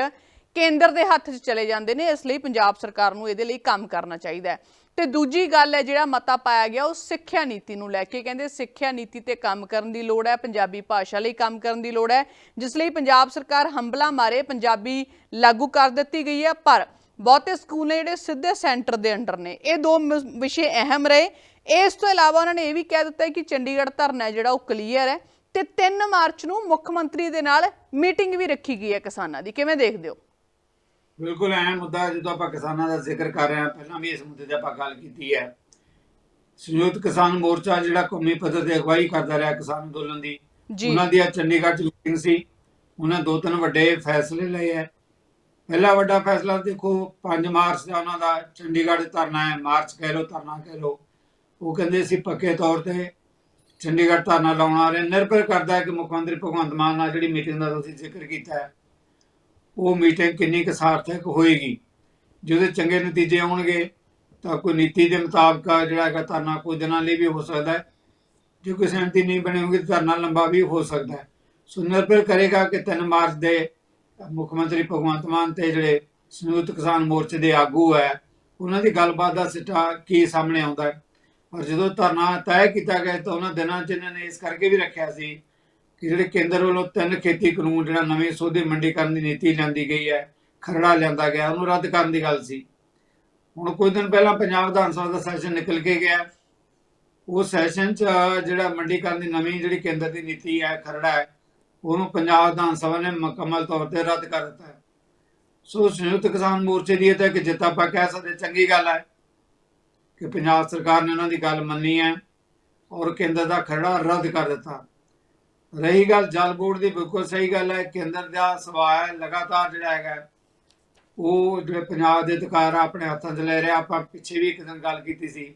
ਕੇਂਦਰ ਦੇ ਹੱਥ 'ਚ ਚਲੇ ਜਾਂਦੇ ਨੇ, ਇਸ ਲਈ ਪੰਜਾਬ ਸਰਕਾਰ ਨੂੰ ਇਹਦੇ ਲਈ ਕੰਮ ਕਰਨਾ ਚਾਹੀਦਾ ਹੈ। ਤੇ ਦੂਜੀ ਗੱਲ ਹੈ ਜਿਹੜਾ ਮਤਾ ਪਾਇਆ ਗਿਆ, ਉਹ ਸਿੱਖਿਆ ਨੀਤੀ ਨੂੰ ਲੈ ਕੇ ਕਹਿੰਦੇ ਸਿੱਖਿਆ ਨੀਤੀ ਤੇ ਕੰਮ ਕਰਨ ਦੀ ਲੋੜ ਹੈ, ਪੰਜਾਬੀ ਭਾਸ਼ਾ ਲਈ ਕੰਮ ਕਰਨ ਦੀ ਲੋੜ ਹੈ, ਜਿਸ ਲਈ ਪੰਜਾਬ ਸਰਕਾਰ ਹੰਬਲਾ ਮਾਰੇ, ਪੰਜਾਬੀ ਲਾਗੂ ਕਰ ਦਿੱਤੀ ਗਈ ਹੈ, ਪਰ ਬਹੁਤੇ ਸਕੂਲ ਨੇ ਜਿਹੜੇ ਸਿੱਧੇ ਸੈਂਟਰ ਦੇ ਅੰਡਰ ਨੇ, ਇਹ ਦੋ ਮ- ਵਿਸ਼ੇ ਅਹਿਮ ਰਹੇ। ਇਸ ਤੋਂ ਇਲਾਵਾ ਉਹਨਾਂ ਨੇ ਇਹ ਵੀ ਕਹਿ ਦਿੱਤਾ ਕਿ ਚੰਡੀਗੜ੍ਹ ਧਰਨਾ ਜਿਹੜਾ ਉਹ ਕਲੀਅਰ ਹੈ ਤੇ 3 ਮਾਰਚ ਨੂੰ ਮੁੱਖ ਮੰਤਰੀ ਦੇ ਨਾਲ ਮੀਟਿੰਗ ਵੀ ਰੱਖੀ ਗਈ ਹੈ ਕਿਸਾਨਾਂ ਦੀ, ਕਿਵੇਂ ਦੇਖਦੇ ਹੋ? ਬਿਲਕੁਲ ਅਹਿਮ ਮੁੱਦਾ ਜਦੋਂ ਆਪਾਂ ਕਿਸਾਨਾਂ ਦਾ ਜ਼ਿਕਰ ਕਰ ਰਹੇ ਹਾਂ ਪਹਿਲਾਂ ਵੀ ਇਸ ਮੁੱਦੇ ਤੇ ਆਪਾਂ ਗੱਲ ਕੀਤੀ ਹੈ। ਸੰਯੁਕਤ ਕਿਸਾਨ ਮੋਰਚਾ ਜਿਹੜਾ ਕੌਮੀ ਪੱਧਰ ਤੇ ਅਗਵਾਈ ਕਰਦਾ ਰਿਹਾ ਕਿਸਾਨ ਅੰਦੋਲਨ ਦੀ ਉਹਨਾਂ ਦੀ ਚੰਡੀਗੜ੍ਹ ਚ ਮੀਟਿੰਗ ਸੀ ਉਹਨਾਂ ਦੋ ਤਿੰਨ ਵੱਡੇ ਫੈਸਲੇ ਲਏ ਹੈ। ਪਹਿਲਾ ਵੱਡਾ ਫੈਸਲਾ ਦੇਖੋ 5 ਮਾਰਚ ਦਾ ਉਹਨਾਂ ਦਾ ਚੰਡੀਗੜ੍ਹ ਧਰਨਾ ਹੈ ਮਾਰਚ ਕਹਿ ਲਓ ਧਰਨਾ ਕਹਿ ਲਓ। ਉਹ ਕਹਿੰਦੇ ਸੀ ਪੱਕੇ ਤੌਰ ਤੇ ਚੰਡੀਗੜ੍ਹ ਧਰਨਾ ਲਾਉਣ ਰਹੇ ਨਿਰਭਰ ਕਰਦਾ ਹੈ ਕਿ ਮੁੱਖ ਮੰਤਰੀ ਭਗਵੰਤ ਮਾਨ ਨਾਲ ਜਿਹੜੀ ਮੀਟਿੰਗ ਦਾ ਤੁਸੀਂ ਜ਼ਿਕਰ ਕੀਤਾ ਹੈ ਉਹ ਮੀਟਿੰਗ ਕਿੰਨੀ ਕੁ ਸਾਰਥਕ ਹੋਏਗੀ? ਜਿਹਦੇ ਚੰਗੇ ਨਤੀਜੇ ਆਉਣਗੇ, ਤਾਂ ਕੋਈ ਨੀਤੀ ਦੇ ਮੁਤਾਬਕ ਜਿਹੜਾ ਹੈਗਾ ਧਰਨਾ ਕੁਝ ਦਿਨਾਂ ਲਈ ਵੀ ਹੋ ਸਕਦਾ ਹੈ। ਜੇ ਕੋਈ ਸਹਿਮਤੀ ਨਹੀਂ ਬਣੀ ਹੋਗੀ ਤਾਂ ਧਰਨਾ ਲੰਬਾ ਵੀ ਹੋ ਸਕਦਾ ਹੈ। ਸੋ ਨਿਰਭਰ ਕਰੇਗਾ ਕਿ 3 ਮਾਰਚ ਦੇ ਮੁੱਖ ਮੰਤਰੀ ਭਗਵੰਤ ਮਾਨ ਤੇ ਜਿਹੜੇ ਸੰਯੁਕਤ ਕਿਸਾਨ ਮੋਰਚੇ ਦੇ ਆਗੂ ਹੈ, ਉਹਨਾਂ ਦੀ ਗੱਲਬਾਤ ਦਾ ਸਿੱਟਾ ਕੀ ਸਾਹਮਣੇ ਆਉਂਦਾ ਹੈ। ਔਰ ਜਦੋਂ ਧਰਨਾ ਤੈਅ ਕੀਤਾ ਗਿਆ, ਤਾਂ ਉਹਨਾਂ ਦਿਨਾਂ 'ਚ ਇਹਨਾਂ ਨੇ ਇਸ ਕਰਕੇ ਵੀ ਰੱਖਿਆ ਸੀ ਕਿ ਜਿਹੜੇ ਕੇਂਦਰ ਵੱਲੋਂ ਤਿੰਨ ਖੇਤੀ ਕਾਨੂੰਨ ਜਿਹੜਾ ਨਵੇਂ ਸੋਧੇ ਮੰਡੀਕਰਨ ਦੀ ਨੀਤੀ ਲਿਆਂਦੀ ਗਈ ਹੈ, ਖਰੜਾ ਲਿਆਂਦਾ ਗਿਆ, ਉਹਨੂੰ ਰੱਦ ਕਰਨ ਦੀ ਗੱਲ ਸੀ। ਹੁਣ ਕੁਝ ਦਿਨ ਪਹਿਲਾਂ ਪੰਜਾਬ ਵਿਧਾਨ ਸਭਾ ਦਾ ਸੈਸ਼ਨ ਨਿਕਲ ਕੇ ਗਿਆ। ਉਹ ਸੈਸ਼ਨ 'ਚ ਜਿਹੜਾ ਮੰਡੀਕਰਨ ਦੀ ਨਵੀਂ ਜਿਹੜੀ ਕੇਂਦਰ ਦੀ ਨੀਤੀ ਹੈ, ਖਰੜਾ ਹੈ, ਉਹਨੂੰ ਪੰਜਾਬ ਵਿਧਾਨ ਸਭਾ ਨੇ ਮੁਕੰਮਲ ਤੌਰ ਤੇ ਰੱਦ ਕਰ ਦਿੱਤਾ ਸੋ ਸੰਯੁਕਤ ਕਿਸਾਨ ਮੋਰਚੇ ਦੀ ਇਹ ਤਾਂ ਇੱਕ ਜਿੱਤ ਆਪਾਂ ਕਹਿ ਸਕਦੇ ਚੰਗੀ ਗੱਲ ਹੈ ਕਿ ਪੰਜਾਬ ਸਰਕਾਰ ਨੇ ਉਹਨਾਂ ਦੀ ਗੱਲ ਮੰਨੀ ਹੈ ਔਰ ਕੇਂਦਰ ਦਾ ਖਰੜਾ ਰੱਦ ਕਰ ਦਿੱਤਾ। ਰਹੀ ਗੱਲ ਜਲ ਬੋਰਡ ਦੀ ਬਿਲਕੁਲ ਸਹੀ ਗੱਲ ਹੈ, ਕੇਂਦਰ ਦਾ ਸਵਾਲ ਹੈ, ਲਗਾਤਾਰ ਜਿਹੜਾ ਹੈਗਾ ਉਹ ਜਿਹੜੇ ਪੰਜਾਬ ਦੇ ਅਧਿਕਾਰ ਆਪਣੇ ਹੱਥਾਂ 'ਚ ਲੈ ਰਿਹਾ ਆਪਾਂ ਪਿੱਛੇ ਵੀ ਇੱਕ ਦਿਨ ਗੱਲ ਕੀਤੀ ਸੀ।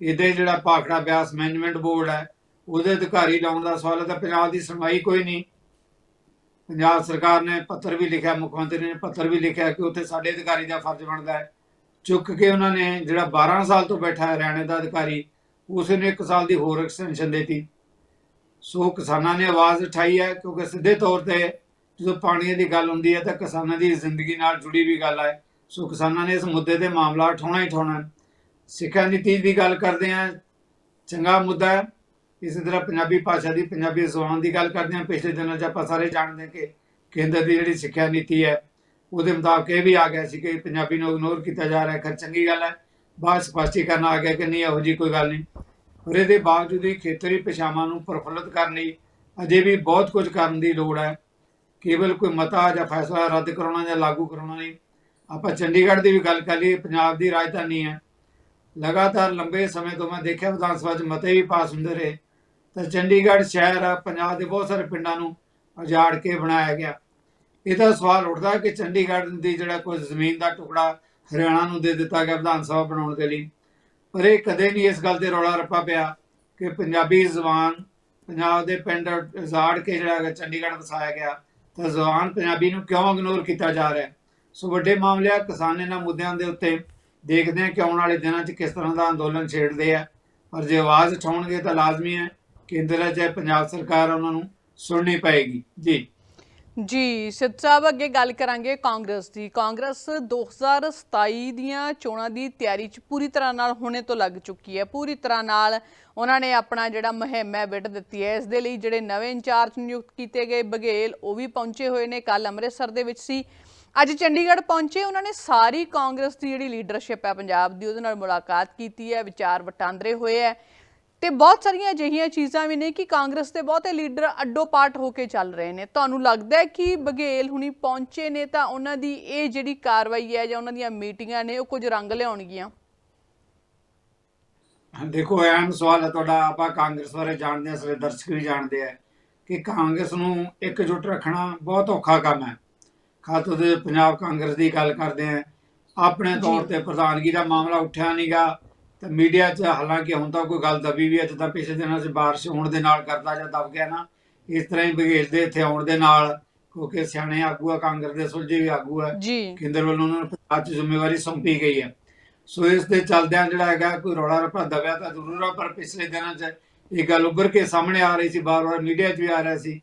ਇਹਦੇ ਜਿਹੜਾ ਭਾਖੜਾ ਬਿਆਸ ਮੈਨੇਜਮੈਂਟ ਬੋਰਡ ਹੈ, ਉਹਦੇ ਅਧਿਕਾਰੀ ਲਾਉਣ ਦਾ ਸਵਾਲ ਹੈ, ਤਾਂ ਪੰਜਾਬ ਦੀ ਸੁਣਵਾਈ ਕੋਈ ਨਹੀਂ। ਪੰਜਾਬ ਸਰਕਾਰ ਨੇ ਪੱਤਰ ਵੀ ਲਿਖਿਆ, ਮੁੱਖ ਮੰਤਰੀ ਨੇ ਪੱਤਰ ਵੀ ਲਿਖਿਆ ਕਿ ਉੱਥੇ ਸਾਡੇ ਅਧਿਕਾਰੀ ਦਾ ਫਰਜ਼ ਬਣਦਾ ਹੈ। ਚੁੱਕ ਕੇ ਉਹਨਾਂ ਨੇ ਜਿਹੜਾ 12 ਸਾਲ ਤੋਂ ਬੈਠਾ ਹਰਿਆਣੇ ਦਾ ਅਧਿਕਾਰੀ ਉਸ ਨੇ 1 ਸਾਲ ਦੀ ਹੋਰ ਐਕਸਟੈਂਸ਼ਨ ਦਿੱਤੀ। ਸੋ ਕਿਸਾਨਾਂ ਨੇ ਆਵਾਜ਼ ਉਠਾਈ ਹੈ, ਕਿਉਂਕਿ ਸਿੱਧੇ ਤੌਰ ਤੇ ਜਦੋਂ ਪਾਣੀ ਦੀ ਗੱਲ ਹੁੰਦੀ ਹੈ ਤਾਂ ਕਿਸਾਨਾਂ ਦੀ ਜ਼ਿੰਦਗੀ ਨਾਲ ਜੁੜੀ ਵੀ ਗੱਲ ਹੈ। ਸੋ ਕਿਸਾਨਾਂ ਨੇ ਇਸ ਮੁੱਦੇ ਤੇ ਮਾਮਲਾ ਉਠਾਉਣਾ ਹੀ ਉਠਾਉਣਾ ਸਿੱਖਿਆ ਨੀਤੀ ਦੀ ਗੱਲ ਕਰਦੇ ਹਾਂ। ਚੰਗਾ ਮੁੱਦਾ ਹੈ। ਇਸੇ ਤਰ੍ਹਾਂ ਪੰਜਾਬੀ ਭਾਸ਼ਾ ਦੀ, ਪੰਜਾਬੀ ਜ਼ੁਬਾਨ ਦੀ ਗੱਲ ਕਰਦੇ ਹਾਂ। ਪਿਛਲੇ ਦਿਨਾਂ 'ਚ ਆਪਾਂ ਸਾਰੇ ਜਾਣਦੇ ਹਾਂ ਕਿ ਕੇਂਦਰ ਦੀ ਜਿਹੜੀ ਸਿੱਖਿਆ ਨੀਤੀ ਹੈ, ਉਹਦੇ ਮੁਤਾਬਕ ਇਹ ਵੀ ਆ ਗਿਆ ਸੀ ਕਿ ਪੰਜਾਬੀ ਨੂੰ ਇਗਨੋਰ ਕੀਤਾ ਜਾ ਰਿਹਾ ਹੈ। ਖੈਰ, ਚੰਗੀ ਗੱਲ ਹੈ। ਬਾਅਦ ਸਪਸ਼ਟੀਕਰਨ ਆ ਗਿਆ ਕਿ ਨਹੀਂ, ਇਹੋ ਜੀ ਕੋਈ ਗੱਲ ਨਹੀਂ। ਪਰ ਇਹਦੇ ਬਾਵਜੂਦ ਵੀ ਖੇਤਰੀ ਭਾਸ਼ਾਵਾਂ ਨੂੰ ਪ੍ਰਫੁੱਲਤ ਕਰਨ ਲਈ ਅਜੇ ਵੀ ਬਹੁਤ ਕੁਝ ਕਰਨ ਦੀ ਲੋੜ ਹੈ। ਕੇਵਲ ਕੋਈ ਮਤਾ ਜਾਂ ਫੈਸਲਾ ਰੱਦ ਕਰਾਉਣਾ ਜਾਂ ਲਾਗੂ ਕਰਾਉਣਾ ਨਹੀਂ। ਆਪਾਂ ਚੰਡੀਗੜ੍ਹ ਦੀ ਵੀ ਗੱਲ ਕਰ ਲਈਏ, ਪੰਜਾਬ ਦੀ ਰਾਜਧਾਨੀ ਹੈ। ਲਗਾਤਾਰ ਲੰਬੇ ਸਮੇਂ ਤੋਂ ਮੈਂ ਦੇਖਿਆ ਵਿਧਾਨ ਸਭਾ 'ਚ ਮਤੇ ਵੀ ਪਾਸ ਹੁੰਦੇ ਰਹੇ। ਤਾਂ ਚੰਡੀਗੜ੍ਹ ਸ਼ਹਿਰ ਆ ਪੰਜਾਬ ਦੇ ਬਹੁਤ ਸਾਰੇ ਪਿੰਡਾਂ ਨੂੰ ਉਜਾੜ ਕੇ ਬਣਾਇਆ ਗਿਆ। ਇਹਦਾ ਸਵਾਲ ਉੱਠਦਾ ਕਿ ਚੰਡੀਗੜ੍ਹ ਦੀ ਜਿਹੜਾ ਕੋਈ ਜ਼ਮੀਨ ਦਾ ਟੁਕੜਾ ਹਰਿਆਣਾ ਨੂੰ ਦੇ ਦਿੱਤਾ ਗਿਆ ਵਿਧਾਨ ਸਭਾ ਬਣਾਉਣ ਦੇ ਲਈ। ਪਰ ਇਹ ਕਦੇ ਨਹੀਂ ਇਸ ਗੱਲ ਤੇ ਰੌਲਾ ਰੱਪਾ ਪਿਆ ਕਿ ਪੰਜਾਬੀ ਜ਼ਬਾਨ ਪੰਜਾਬ ਦੇ ਪਿੰਡ ਜਾੜ ਕੇ ਜਿਹੜਾ ਹੈਗਾ ਚੰਡੀਗੜ੍ਹ ਵਸਾਇਆ ਗਿਆ, ਤਾਂ ਜ਼ਬਾਨ ਪੰਜਾਬੀ ਨੂੰ ਕਿਉਂ ਇਗਨੋਰ ਕੀਤਾ ਜਾ ਰਿਹਾ ਸੋ ਵੱਡੇ ਮਾਮਲੇ ਆ, ਕਿਸਾਨ ਇਹਨਾਂ ਮੁੱਦਿਆਂ ਦੇ ਉੱਤੇ ਦੇਖਦੇ ਆ ਕਿ ਆਉਣ ਵਾਲੇ ਦਿਨਾਂ 'ਚ ਕਿਸ ਤਰ੍ਹਾਂ ਦਾ ਅੰਦੋਲਨ ਛੇੜਦੇ ਆ। ਪਰ ਜੇ ਆਵਾਜ਼ ਉਠਾਉਣਗੇ ਤਾਂ ਲਾਜ਼ਮੀ ਹੈ ਕੇਂਦਰ ਚਾਹੇ ਪੰਜਾਬ ਸਰਕਾਰ ਉਹਨਾਂ ਨੂੰ ਸੁਣਨੀ ਪਏਗੀ। ਜੀ। ਜੀ, ਸਿੱਧ ਸਾਹਿਬ, ਅੱਗੇ ਗੱਲ ਕਰਾਂਗੇ ਕਾਂਗਰਸ ਦੀ। ਕਾਂਗਰਸ 2027 ਦੀਆਂ ਚੋਣਾਂ ਦੀ ਤਿਆਰੀ 'ਚ ਪੂਰੀ ਤਰ੍ਹਾਂ ਨਾਲ ਹੁਣੇ ਤੋਂ ਲੱਗ ਚੁੱਕੀ ਹੈ। ਪੂਰੀ ਤਰ੍ਹਾਂ ਨਾਲ ਉਹਨਾਂ ਨੇ ਆਪਣਾ ਜਿਹੜਾ ਮੁਹਿੰਮ ਹੈ, ਵਿੱਢ ਦਿੱਤੀ ਹੈ। ਇਸ ਦੇ ਲਈ ਜਿਹੜੇ ਨਵੇਂ ਇੰਚਾਰਜ ਨਿਯੁਕਤ ਕੀਤੇ ਗਏ, ਬਘੇਲ, ਉਹ ਵੀ ਪਹੁੰਚੇ ਹੋਏ ਨੇ। ਕੱਲ ਅੰਮ੍ਰਿਤਸਰ ਦੇ ਵਿੱਚ ਸੀ। ਅੱਜ ਚੰਡੀਗੜ੍ਹ ਪਹੁੰਚੇ। ਉਹਨਾਂ ਨੇ ਸਾਰੀ ਕਾਂਗਰਸ ਦੀ ਜਿਹੜੀ ਲੀਡਰਸ਼ਿਪ ਹੈ, ਪੰਜਾਬ ਦੀ, ਉਹਦੇ ਨਾਲ ਮੁਲਾਕਾਤ ਕੀਤੀ ਹੈ। ਵਿਚਾਰ ਵਟਾਂਦਰੇ ਹੋਏ ਹੈ। ਤੇ ਬਹੁਤ ਸਾਰੀਆਂ ਅਜਿਹੀਆਂ ਚੀਜ਼ਾਂ ਵੀ ਨੇ ਕਿ ਕਾਂਗਰਸ ਦੇ ਬਹੁਤੇ ਲੀਡਰ ਅੱਡੋ ਪਾਟ ਹੋ ਕੇ ਚੱਲ ਰਹੇ ਨੇ। ਤੁਹਾਨੂੰ ਲੱਗਦਾ ਹੈ ਕਿ ਬਘੇਲ ਹੁਣੀ ਪਹੁੰਚੇ ਨੇ ਤਾਂ ਉਹਨਾਂ ਦੀ ਇਹ ਜਿਹੜੀ ਕਾਰਵਾਈ ਹੈ ਜਾਂ ਉਹਨਾਂ ਦੀਆਂ ਮੀਟਿੰਗਾਂ ਨੇ ਉਹ ਕੁਝ ਰੰਗ ਲਿਆਉਣਗੀਆਂ? ਦੇਖੋ ਅਹਿਮ ਸਵਾਲ ਹੈ। ਤੁਹਾਡਾ ਆਪਾਂ ਕਾਂਗਰਸ ਬਾਰੇ ਜਾਣਦੇ ਹਾਂ ਸਾਰੇ ਦਰਸ਼ਕ ਵੀ ਜਾਣਦੇ ਆ ਕਿ ਕਾਂਗਰਸ ਨੂੰ ਇਕਜੁੱਟ ਰੱਖਣਾ ਬਹੁਤ ਔਖਾ ਕੰਮ ਹੈ। ਖਾਸ ਤੌਰ ਤੇ ਪੰਜਾਬ ਕਾਂਗਰਸ ਦੀ ਗੱਲ ਕਰਦੇ ਆ। ਆਪਣੇ ਤੌਰ ਤੇ ਪ੍ਰਧਾਨਗੀ ਦਾ ਮਾਮਲਾ ਉੱਠਿਆ ਨਹੀਂਗਾ ਤੇ ਮੀਡੀਆ 'ਚ ਹਾਲਾਂਕਿ ਹੁਣ ਤਾਂ ਕੋਈ ਗੱਲ ਦਬੀ ਵੀ ਹੈ ਜਿੱਦਾਂ ਪਿਛਲੇ ਦਿਨਾਂ 'ਚ ਬਾਰਿਸ਼ ਹੋਣ ਦੇ ਨਾਲ ਕਰਦਾ ਜਾਂ ਦਬ ਗਿਆ ਨਾ ਇਸ ਤਰ੍ਹਾਂ ਹੀ ਬਘੇਲ ਦੇ ਇੱਥੇ ਆਉਣ ਦੇ ਨਾਲ ਕਿਉਂਕਿ ਸਿਆਣੇ ਆਗੂ ਆ ਕਾਂਗਰਸ ਦੇ ਸੁਲਝੇ ਵੀ ਆਗੂ ਜੀ। ਕੇਂਦਰ ਵੱਲੋਂ ਉਹਨਾਂ ਨੂੰ ਪੰਜਾਬ 'ਚ ਜ਼ਿੰਮੇਵਾਰੀ ਸੌਂਪੀ ਗਈ ਹੈ ਸੋ ਇਸ ਦੇ ਚੱਲਦਿਆਂ ਜਿਹੜਾ ਹੈਗਾ ਕੋਈ ਰੌਲਾ ਰੱਪਾ ਦਬਿਆ ਤਾਂ ਜ਼ਰੂਰ ਆ ਪਰ ਪਿਛਲੇ ਦਿਨਾਂ 'ਚ ਇਹ ਗੱਲ ਉੱਭਰ ਕੇ ਸਾਹਮਣੇ ਆ ਰਹੀ ਸੀ ਬਾਰ-ਬਾਰ ਮੀਡੀਆ 'ਚ ਵੀ ਆ ਰਿਹਾ ਸੀ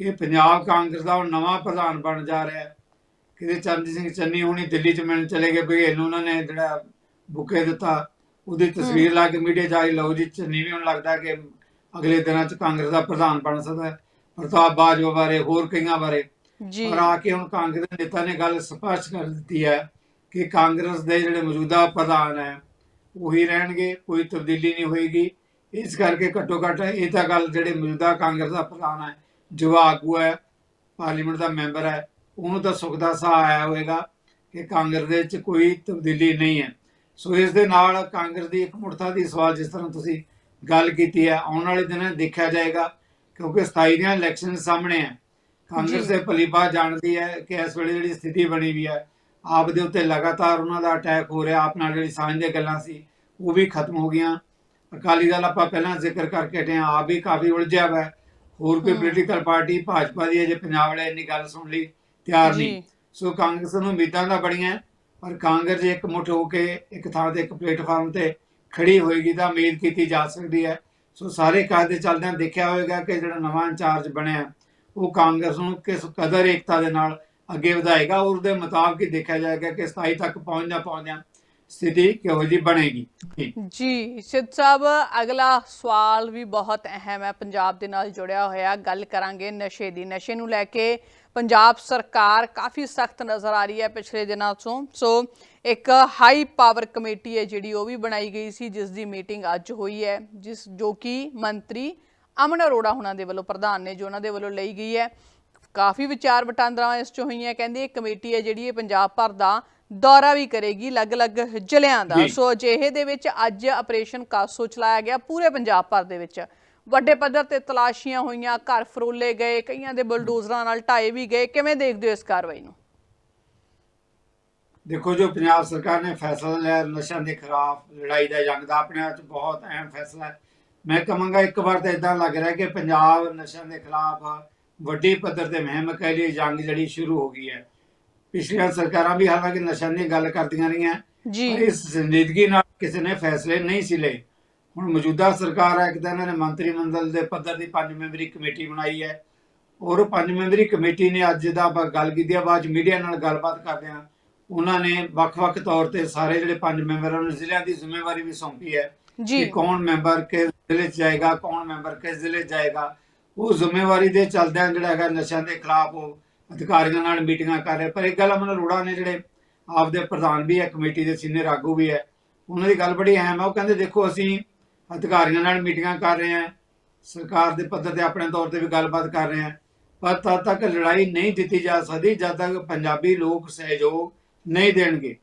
ਕਿ ਪੰਜਾਬ ਕਾਂਗਰਸ ਦਾ ਹੁਣ ਨਵਾਂ ਪ੍ਰਧਾਨ ਬਣ ਜਾ ਰਿਹਾ। ਹੈ ਕਿਤੇ ਚਰਨਜੀਤ ਸਿੰਘ ਚੰਨੀ ਹੁਣੀ ਦਿੱਲੀ 'ਚ ਮਿਲਣ ਚਲੇ ਗਏ ਬਘੇਲ ਨੂੰ ਉਹਨਾਂ ਨੇ ਜਿਹੜਾ ਬੁਕੇ ਦਿੱਤਾ। ਉਹਦੀ ਤਸਵੀਰ ਲਾ ਕੇ ਮੀਡੀਆ 'ਚ ਆਈ ਲਓ ਜੀ ਚੰਨੀ ਵੀ ਹੁਣ ਲੱਗਦਾ ਕਿ ਅਗਲੇ ਦਿਨਾਂ 'ਚ ਕਾਂਗਰਸ ਦਾ ਪ੍ਰਧਾਨ ਬਣ ਸਕਦਾ ਪ੍ਰਤਾਪ ਬਾਜਵਾ ਬਾਰੇ ਹੋਰ ਕਈਆਂ ਬਾਰੇ। ਜੀ। ਪਰ ਆ ਕੇ ਹੁਣ ਕਾਂਗਰਸ ਦੇ ਨੇਤਾ ਨੇ ਗੱਲ ਸਪਸ਼ਟ ਕਰ ਦਿੱਤੀ ਹੈ ਕਿ ਕਾਂਗਰਸ ਦੇ ਜਿਹੜੇ ਮੌਜੂਦਾ ਪ੍ਰਧਾਨ ਹੈ ਉਹੀ ਰਹਿਣਗੇ ਕੋਈ ਤਬਦੀਲੀ ਨਹੀਂ ਹੋਏਗੀ। ਇਸ ਕਰਕੇ ਘੱਟੋ ਘੱਟ ਇਹ ਤਾਂ ਗੱਲ ਜਿਹੜੇ ਮੌਜੂਦਾ ਕਾਂਗਰਸ ਦਾ ਪ੍ਰਧਾਨ ਹੈ ਜੋ ਆਗੂ ਹੈ ਪਾਰਲੀਮੈਂਟ ਦਾ ਮੈਂਬਰ ਹੈ ਉਹਨੂੰ ਤਾਂ ਸੁੱਖ ਦਾ ਸਾਹ ਆਇਆ ਹੋਵੇਗਾ ਕਿ ਕਾਂਗਰਸ ਦੇ ਵਿੱਚ ਕੋਈ ਤਬਦੀਲੀ ਨਹੀਂ ਹੈ। ਸੋ ਇਸ ਦੇ ਨਾਲ ਕਾਂਗਰਸ ਦੀ ਇੱਕ ਮੁਰਤਾ ਦੀ ਸਵਾਲ ਜਿਸ ਤਰ੍ਹਾਂ ਤੁਸੀਂ ਗੱਲ ਕੀਤੀ ਹੈ ਆਉਣ ਵਾਲੇ ਦਿਨਾਂ ਦੇਖਿਆ ਜਾਏਗਾ ਕਿਉਂਕਿ 27 ਦੀਆਂ ਇਲੈਕਸ਼ਨ ਸਾਹਮਣੇ ਹੈ। ਕਾਂਗਰਸ ਜੀ। ਦੇ ਭਲੀਬਾ ਜਾਣਦੀ ਹੈ ਕਿ ਇਸ ਵੇਲੇ ਜਿਹੜੀ ਸਥਿਤੀ ਬਣੀ ਵੀ ਹੈ ਆਪ ਦੇ ਉੱਤੇ ਲਗਾਤਾਰ ਉਹਨਾਂ ਦਾ ਅਟੈਕ ਹੋ ਰਿਹਾ ਆਪ ਨਾਲ ਜਿਹੜੀ ਸਾਂਝ ਦੀਆਂ ਗੱਲਾਂ ਸੀ ਉਹ ਵੀ ਖਤਮ ਹੋ ਗਈਆਂ। ਅਕਾਲੀ ਦਲ ਆਪਾਂ ਪਹਿਲਾਂ ਜ਼ਿਕਰ ਕਰਕੇ ਹਾਂ ਆਪ ਵੀ ਕਾਫੀ ਉਲਝਿਆ ਹੋਇਆ ਹੈ। ਹੋਰ ਕੋਈ। ਪੋਲੀਟੀਕਲ ਪਾਰਟੀ ਭਾਜਪਾ ਦੀ ਅਜੇ ਪੰਜਾਬ ਵਾਲੇ ਇੰਨੀ ਗੱਲ ਸੁਣ ਲਈ ਤਿਆਰ ਨਹੀਂ। ਜੀ ਸੋ ਕਾਂਗਰਸ ਨੂੰ ਉਮੀਦਾਂ ਤਾਂ ਬੜੀਆਂ ਹੈ, ਪਰ ਕਾਂਗਰਸ ਜੇ ਇਕਮੁੱਠ ਹੋ ਕੇ ਇੱਕ ਥਾਂ ਤੇ ਇੱਕ ਪਲੇਟਫਾਰਮ ਤੇ ਖੜੀ ਹੋਏਗੀ ਤਾਂ ਉਮੀਦ ਕੀਤੀ ਜਾ ਸਕਦੀ ਹੈ। ਸੋ ਸਾਰੇ ਕਾਜ ਦੇ ਚੱਲਦਿਆਂ ਦੇਖਿਆ ਹੋਵੇਗਾ ਕਿ ਜਿਹੜਾ ਨਵਾਂ ਇੰਚਾਰਜ ਬਣਿਆ, ਉਹ ਕਾਂਗਰਸ ਨੂੰ ਕਿਸ ਕਦਰ ਏਕਤਾ ਦੇ ਨਾਲ ਅੱਗੇ ਵਧਾਏਗਾ। ਔਰ ਉਹਦੇ ਮੁਤਾਬਕ ਹੀ ਦੇਖਿਆ ਜਾਏਗਾ ਕਿ 27 ਤੱਕ ਪਹੁੰਚਦਾ ਪਹੁੰਚਦਾ ਸਥਿਤੀ ਕਿਹੋ ਜਿਹੀ ਬਣੇਗੀ। ਜੀ, ਸਿੱਧ ਸਾਹਿਬ, ਅਗਲਾ ਸਵਾਲ ਵੀ ਬਹੁਤ ਅਹਿਮ ਹੈ। ਪੰਜਾਬ ਦੇ ਨਾਲ ਜੁੜਿਆ ਹੋਇਆ, ਗੱਲ ਕਰਾਂਗੇ ਨਸ਼ੇ ਦੀ। ਨਸ਼ੇ ਨੂੰ ਲੈ ਕੇ ਪੰਜਾਬ ਸਰਕਾਰ ਕਾਫੀ ਸਖਤ ਨਜ਼ਰ ਆ ਰਹੀ ਹੈ ਪਿਛਲੇ ਦਿਨਾਂ ਤੋਂ। ਸੋ ਇੱਕ ਹਾਈ ਪਾਵਰ ਕਮੇਟੀ ਹੈ ਜਿਹੜੀ ਉਹ ਵੀ ਬਣਾਈ ਗਈ ਸੀ ਜਿਸ ਦੀ ਮੀਟਿੰਗ ਅੱਜ ਹੋਈ ਹੈ ਜਿਸ ਜੋ ਕਿ ਮੰਤਰੀ ਅਮਨ ਅਰੋੜਾ ਹੁਣਾਂ ਦੇ ਵੱਲੋਂ ਪ੍ਰਧਾਨ ਨੇ ਜੋ ਉਹਨਾਂ ਦੇ ਵੱਲੋਂ ਲਈ ਗਈ ਹੈ। ਕਾਫੀ ਵਿਚਾਰ ਵਟਾਂਦਰਾ ਇਸ ਚ ਹੋਈਆਂ ਕਹਿੰਦੇ ਇਹ ਕਮੇਟੀ ਹੈ ਜਿਹੜੀ ਇਹ ਪੰਜਾਬ ਭਰ ਦਾ ਦੌਰਾ ਵੀ ਕਰੇਗੀ ਅਲੱਗ-ਅਲੱਗ ਜ਼ਿਲ੍ਹਿਆਂ ਦਾ। ਸੋ ਅਜਿਹੇ ਦੇ ਵਿੱਚ ਅੱਜ ਆਪਰੇਸ਼ਨ ਕਾਸੋ ਚਲਾਇਆ ਗਿਆ ਪੂਰੇ ਪੰਜਾਬ ਭਰ ਦੇ ਵਿੱਚ। ਵੱਡੇ ਪੱਧਰ ਤੇ ਤਲਾਸ਼ੀਆਂ ਹੋਈਆਂ ਘਰ ਫਰੋਲੇ ਗਏ ਕਈਆਂ ਦੇ ਬਲਡੋਜ਼ਰਾਂ ਨਾਲ ਢਾਏ ਵੀ ਗਏ। ਕਿਵੇਂ ਦੇਖਦੇ ਹੋ ਇਸ ਕਾਰਵਾਈ ਨੂੰ? ਦੇਖੋ ਜੋ ਪੰਜਾਬ ਸਰਕਾਰ ਨੇ ਫੈਸਲਾ ਲਿਆ ਨਸ਼ਿਆਂ ਦੇ ਖਿਲਾਫ ਲੜਾਈ ਦਾ ਜੰਗ ਦਾ ਆਪਣੇ ਆਪ ਚ ਬਹੁਤ ਅਹਿਮ ਫੈਸਲਾ ਹੈ। ਮੈਂ ਕਹਾਂਗਾ ਇੱਕ ਵਾਰ ਤਾਂ ਇਦਾਂ ਲੱਗ ਰਿਹਾ ਕਿ ਪੰਜਾਬ ਨਸ਼ਿਆਂ ਦੇ ਖਿਲਾਫ ਵੱਡੀ ਪੱਧਰ ਤੇ ਮੁਹਿੰਮ ਕਹਿ ਲਈ ਜੰਗ ਜਿਹੜੀ ਸ਼ੁਰੂ ਹੋ ਗਈ ਹੈ। ਪਿਛਲੀਆਂ ਸਰਕਾਰਾਂ ਵੀ ਹਾਲਾਂਕਿ ਨਸ਼ਿਆਂ ਦੀ ਗੱਲ ਕਰਦੀਆਂ ਰਹੀਆਂ। ਜੀ। ਇਸ ਸੰਜੀਦਗੀ ਨਾਲ ਕਿਸੇ ਨੇ ਫੈਸਲੇ ਨਹੀਂ ਸੀ ਲਏ। ਹੁਣ ਮੌਜੂਦਾ ਸਰਕਾਰ ਹੈ ਇੱਕ ਤਾਂ ਇਹਨਾਂ ਨੇ ਮੰਤਰੀ ਮੰਡਲ ਦੇ ਪੱਧਰ ਦੀ ਪੰਜ ਮੈਂਬਰੀ ਕਮੇਟੀ ਬਣਾਈ ਹੈ। ਔਰ ਉਹ ਪੰਜ ਮੈਂਬਰੀ ਕਮੇਟੀ ਨੇ ਅੱਜ ਦਾ ਆਪਾਂ ਗੱਲ ਕੀਤੀ ਆ ਬਾਅਦ ਮੀਡੀਆ ਨਾਲ ਗੱਲਬਾਤ ਕਰਦੇ ਆ ਉਹਨਾਂ ਨੇ ਵੱਖ-ਵੱਖ ਤੌਰ ਤੇ ਸਾਰੇ ਜਿਹੜੇ ਪੰਜ ਮੈਂਬਰਾਂ ਨੂੰ ਜ਼ਿਲ੍ਹਿਆਂ ਦੀ ਜ਼ਿੰਮੇਵਾਰੀ ਵੀ ਸੌਂਪੀ ਹੈ ਕਿ ਕੌਣ ਮੈਂਬਰ ਕਿਸ ਜ਼ਿਲ੍ਹੇ 'ਚ ਜਾਏਗਾ ਕੌਣ ਮੈਂਬਰ ਕਿਸ ਜ਼ਿਲ੍ਹੇ 'ਚ ਜਾਏਗਾ। ਉਹ ਜ਼ਿੰਮੇਵਾਰੀ ਦੇ ਚੱਲਦਿਆਂ ਜਿਹੜਾ ਹੈਗਾ ਨਸ਼ਿਆਂ ਦੇ ਖਿਲਾਫ ਉਹ ਅਧਿਕਾਰੀਆਂ ਨਾਲ ਮੀਟਿੰਗਾਂ ਕਰ ਰਿਹਾ। ਪਰ ਇੱਕ ਗੱਲ ਅਮਨ ਅਰੋੜਾ ਨੇ ਜਿਹੜੇ ਆਪਦੇ ਪ੍ਰਧਾਨ ਵੀ ਹੈ ਕਮੇਟੀ ਦੇ ਸੀਨੀਅਰ ਆਗੂ ਵੀ ਹੈ ਉਹਨਾਂ ਦੀ ਗੱਲ ਬੜੀ ਅਹਿਮ ਹੈ। ਉਹ ਕਹਿੰਦੇ ਦੇਖੋ ਅਸੀਂ ਅਧਿਕਾਰੀਆਂ ਨਾਲ ਮੀਟਿੰਗਾਂ ਕਰ ਰਹੇ ਹਾਂ। ਸਰਕਾਰ ਦੇ ਪੱਧਰ ਤੇ ਆਪਣੇ ਤੌਰ ਤੇ ਵੀ ਗੱਲਬਾਤ ਕਰ ਰਹੇ ਹਾਂ। ਪਰ ਤਦ ਤੱਕ ਲੜਾਈ ਨਹੀਂ ਦਿੱਤੀ ਜਾ ਸਕਦੀ ਜਦ ਤੱਕ ਪੰਜਾਬੀ ਲੋਕ ਸਹਿਯੋਗ ਨਹੀਂ ਦੇਣਗੇ।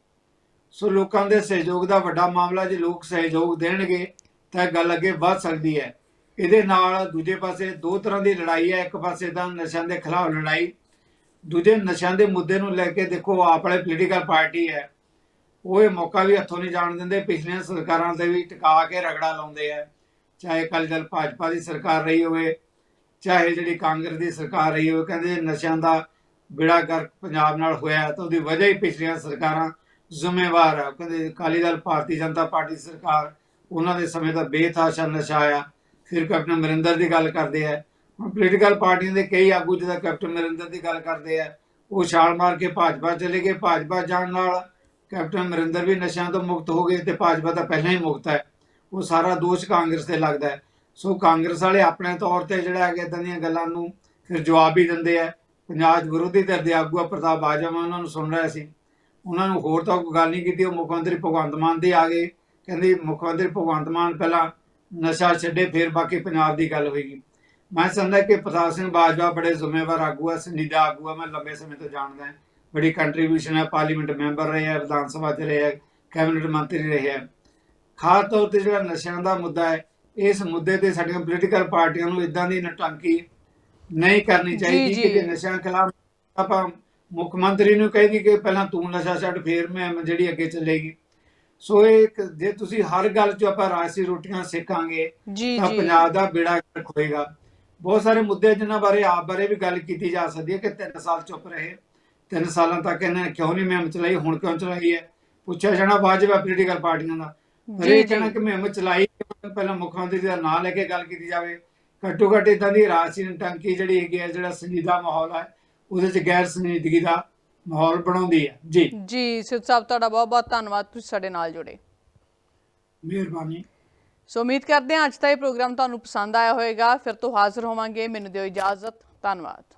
ਸੋ ਲੋਕਾਂ ਦੇ ਸਹਿਯੋਗ ਦਾ ਵੱਡਾ ਮਾਮਲਾ ਜੇ ਲੋਕ ਸਹਿਯੋਗ ਦੇਣਗੇ, ਤਾਂ ਗੱਲ ਅੱਗੇ ਵੱਧ ਸਕਦੀ ਹੈ। ਇਹਦੇ ਨਾਲ ਦੂਜੇ ਪਾਸੇ ਦੋ ਤਰ੍ਹਾਂ ਦੀ ਲੜਾਈ ਹੈ। ਇੱਕ ਪਾਸੇ ਤਾਂ ਨਸ਼ਿਆਂ ਦੇ ਖਿਲਾਫ ਲੜਾਈ। ਦੂਜੇ ਨਸ਼ਿਆਂ ਦੇ ਮੁੱਦੇ ਨੂੰ ਲੈ ਕੇ ਦੇਖੋ, ਆਪ ਵਾਲੇ ਪੋਲੀਟੀਕਲ ਪਾਰਟੀ ਹੈ। ਉਹ ਇਹ ਮੌਕਾ ਵੀ ਹੱਥੋਂ ਨਹੀਂ ਜਾਣ ਦਿੰਦੇ। ਪਿਛਲੀਆਂ ਸਰਕਾਰਾਂ ਤੇ ਵੀ ਟਿਕਾ ਕੇ ਰਗੜਾ ਲਾਉਂਦੇ ਆ। ਚਾਹੇ ਅਕਾਲੀ ਦਲ ਭਾਜਪਾ ਦੀ ਸਰਕਾਰ ਰਹੀ ਹੋਵੇ, ਚਾਹੇ ਜਿਹੜੀ ਕਾਂਗਰਸ ਦੀ ਸਰਕਾਰ ਰਹੀ ਹੋਵੇ, ਕਹਿੰਦੇ ਨਸ਼ਿਆਂ ਦਾ ਬਿੜਾ ਕਰ ਪੰਜਾਬ ਨਾਲ ਹੋਇਆ ਤਾਂ ਉਹਦੀ ਵਜ੍ਹਾ ਹੀ ਪਿਛਲੀਆਂ ਸਰਕਾਰਾਂ ਜ਼ਿੰਮੇਵਾਰ ਆ। ਕਹਿੰਦੇ ਅਕਾਲੀ ਦਲ, ਭਾਰਤੀ ਜਨਤਾ ਪਾਰਟੀ ਸਰਕਾਰ, ਉਹਨਾਂ ਦੇ ਸਮੇਂ ਦਾ ਬੇਥਾਸ਼ਾ ਨਸ਼ਾ ਆਇਆ ਫਿਰ ਕੈਪਟਨ ਅਮਰਿੰਦਰ ਦੀ ਗੱਲ ਕਰਦੇ ਆ। ਹੁਣ ਪੋਲੀਟੀਕਲ ਪਾਰਟੀਆਂ ਦੇ ਕਈ ਆਗੂ ਜਿਹਦਾ ਕੈਪਟਨ ਅਮਰਿੰਦਰ ਦੀ ਗੱਲ ਕਰਦੇ ਆ, ਉਹ ਛਾਲ ਮਾਰ ਕੇ ਭਾਜਪਾ ਚਲੇ ਗਏ। ਭਾਜਪਾ ਜਾਣ ਨਾਲ ਕੈਪਟਨ ਅਮਰਿੰਦਰ ਵੀ ਨਸ਼ਿਆਂ ਤੋਂ ਮੁਕਤ ਹੋ ਗਏ ਤੇ ਭਾਜਪਾ ਤਾਂ ਪਹਿਲਾਂ ਹੀ ਮੁਕਤ ਹੈ। ਉਹ ਸਾਰਾ ਦੋਸ਼ ਕਾਂਗਰਸ ਤੇ ਲੱਗਦਾ ਹੈ। ਸੋ ਕਾਂਗਰਸ ਵਾਲੇ ਆਪਣੇ ਤੌਰ ਤੇ ਜਿਹੜਾ ਹੈਗਾ ਇਦਾਂ ਦੀਆਂ ਗੱਲਾਂ ਨੂੰ ਫਿਰ ਜਵਾਬ ਵੀ ਦਿੰਦੇ ਆ। ਪੰਜਾਬ 'ਚ ਵਿਰੋਧੀ ਧਿਰ ਦੇ ਆਗੂ ਆ ਪ੍ਰਤਾਪ ਬਾਜਵਾ ਮੈਂ ਉਹਨਾਂ ਨੂੰ ਸੁਣ ਰਿਹਾ ਸੀ। ਉਹਨਾਂ ਨੂੰ ਹੋਰ ਤਾਂ ਕੋਈ ਗੱਲ ਨਹੀਂ ਕੀਤੀ। ਉਹ ਮੁੱਖ ਮੰਤਰੀ ਭਗਵੰਤ ਮਾਨ ਦੇ ਆ ਗਏ। ਕਹਿੰਦੇ ਮੁੱਖ ਮੰਤਰੀ ਭਗਵੰਤ ਮਾਨ ਪਹਿਲਾਂ ਨਸ਼ਾ ਛੱਡੇ, ਫਿਰ ਬਾਕੀ ਪੰਜਾਬ ਦੀ ਗੱਲ ਹੋਏਗੀ ਮੈਂ ਸਮਝਦਾ ਕਿ ਪ੍ਰਤਾਪ ਸਿੰਘ ਬਾਜਵਾ ਬੜੇ ਜ਼ਿੰਮੇਵਾਰ ਆਗੂ ਆ, ਸੰਜੀਦਾ ਆਗੂ ਆ। ਮੈਂ ਲੰਬੇ ਸਮੇਂ ਤੋਂ ਜਾਣਦਾ ਹਾਂ। ਬੜੀ ਕੰਟਰੀਬਿਊਸ਼ਨ ਹੈ ਪਾਰਲੀਮੈਂਟ ਮੈਂਬਰ ਰਹੇ ਹੈ ਵਿਧਾਨ ਸਭਾ ਚ ਰਹੇ ਹੈ ਕੈਬਨਿਟ ਮੰਤਰੀ ਰਹੇ ਹੈ। ਖਾਸ ਤੌਰ ਤੇ ਜਿਹੜਾ ਨਸ਼ਿਆਂ ਦਾ ਮੁੱਦਾ ਹੈ ਇਸ ਮੁੱਦੇ ਤੇ ਸਾਡੀਆਂ ਪੋਲੀਟੀਕਲ ਪਾਰਟੀਆਂ ਨੂੰ ਇਦਾਂ ਦੀ ਨਟੰਕੀ ਨਹੀਂ ਕਰਨੀ ਚਾਹੀਦੀ ਕਿ ਜੇ। ਨਸ਼ਿਆਂ ਖਿਲਾਫ ਆਪਾਂ ਮੁੱਖ ਮੰਤਰੀ ਨੂੰ ਕਹਿ ਦੀ ਕਿ ਪਹਿਲਾਂ ਤੂੰ ਨਸ਼ਾ ਛੱਡ ਫੇਰ ਮੈਂ ਜਿਹੜੀ ਅੱਗੇ ਚੱਲੇਗੀ। ਸੋ ਇਹ ਜੇ ਤੁਸੀਂ ਹਰ ਗੱਲ 'ਚ ਆਪਾਂ ਰਾਜਸੀ ਰੋਟੀਆਂ ਸਿੱਖਾਂਗੇ ਜੀ ਤਾਂ ਪੰਜਾਬ ਦਾ ਬੇੜਾ ਗਰਕ ਹੋਏਗਾ ਬਹੁਤ ਸਾਰੇ ਮੁੱਦੇ ਜਿਨ੍ਹਾਂ ਬਾਰੇ ਆਪ ਬਾਰੇ ਵੀ ਗੱਲ ਕੀਤੀ ਜਾ ਸਕਦੀ ਹੈ ਕਿ 3 ਸਾਲ ਚੁੱਪ ਰਹੇ। 3 ਸਾਲਾਂ ਤੱਕ ਇਹਨਾਂ ਨੇ ਕਿਉਂ ਨਹੀਂ ਮੁਹਿੰਮ ਚਲਾਈ ਹੁਣ ਕਿਉਂ ਚਲਾਈ ਹੈ? ਪੁੱਛਿਆ ਜਾਣਾ ਵਾਜਬ ਹੈ ਪੋਲੀਟੀਕਲ ਪਾਰਟੀਆਂ ਦਾ। ਪਰ ਇਹ। ਕਹਿਣਾ ਕਿ ਮੁਹਿੰਮ ਚਲਾਈ ਪਹਿਲਾਂ ਮੁੱਖ ਮੰਤਰੀ ਦਾ ਨਾਂ ਲੈ ਕੇ ਗੱਲ ਕੀਤੀ ਜਾਵੇ। ਘੱਟੋ ਘੱਟ ਇਦਾਂ ਦੀ ਰਾਜਸੀ ਟੰਕੀ ਜਿਹੜੀ ਹੈਗੀ ਹੈ ਜਿਹੜਾ ਸੰਜੀਦਾ ਮਾਹੌਲ ਹੈ ਉਹਦੇ 'ਚ ਗੈਰ ਸੰਜੀਦਗੀ ਦਾ ਮਾਹੌਲ ਬਣਾਉਂਦੀ ਹੈ। ਜੀ। ਜੀ ਸਿੱਧ ਸਾਹਿਬ ਤੁਹਾਡਾ ਬਹੁਤ ਬਹੁਤ ਧੰਨਵਾਦ ਤੁਸੀਂ ਸਾਡੇ ਨਾਲ ਜੁੜੇ। ਮਿਹਰਬਾਨੀ। ਸੋ ਉਮੀਦ ਕਰਦੇ ਹਾਂ ਅੱਜ ਦਾ ਇਹ ਪ੍ਰੋਗਰਾਮ ਤੁਹਾਨੂੰ ਪਸੰਦ ਆਇਆ ਹੋਵੇਗਾ। ਫਿਰ ਤੋਂ ਹਾਜ਼ਰ ਹੋਵਾਂਗੇ। ਮੈਨੂੰ ਦਿਓ ਇਜਾਜ਼ਤ। ਧੰਨਵਾਦ।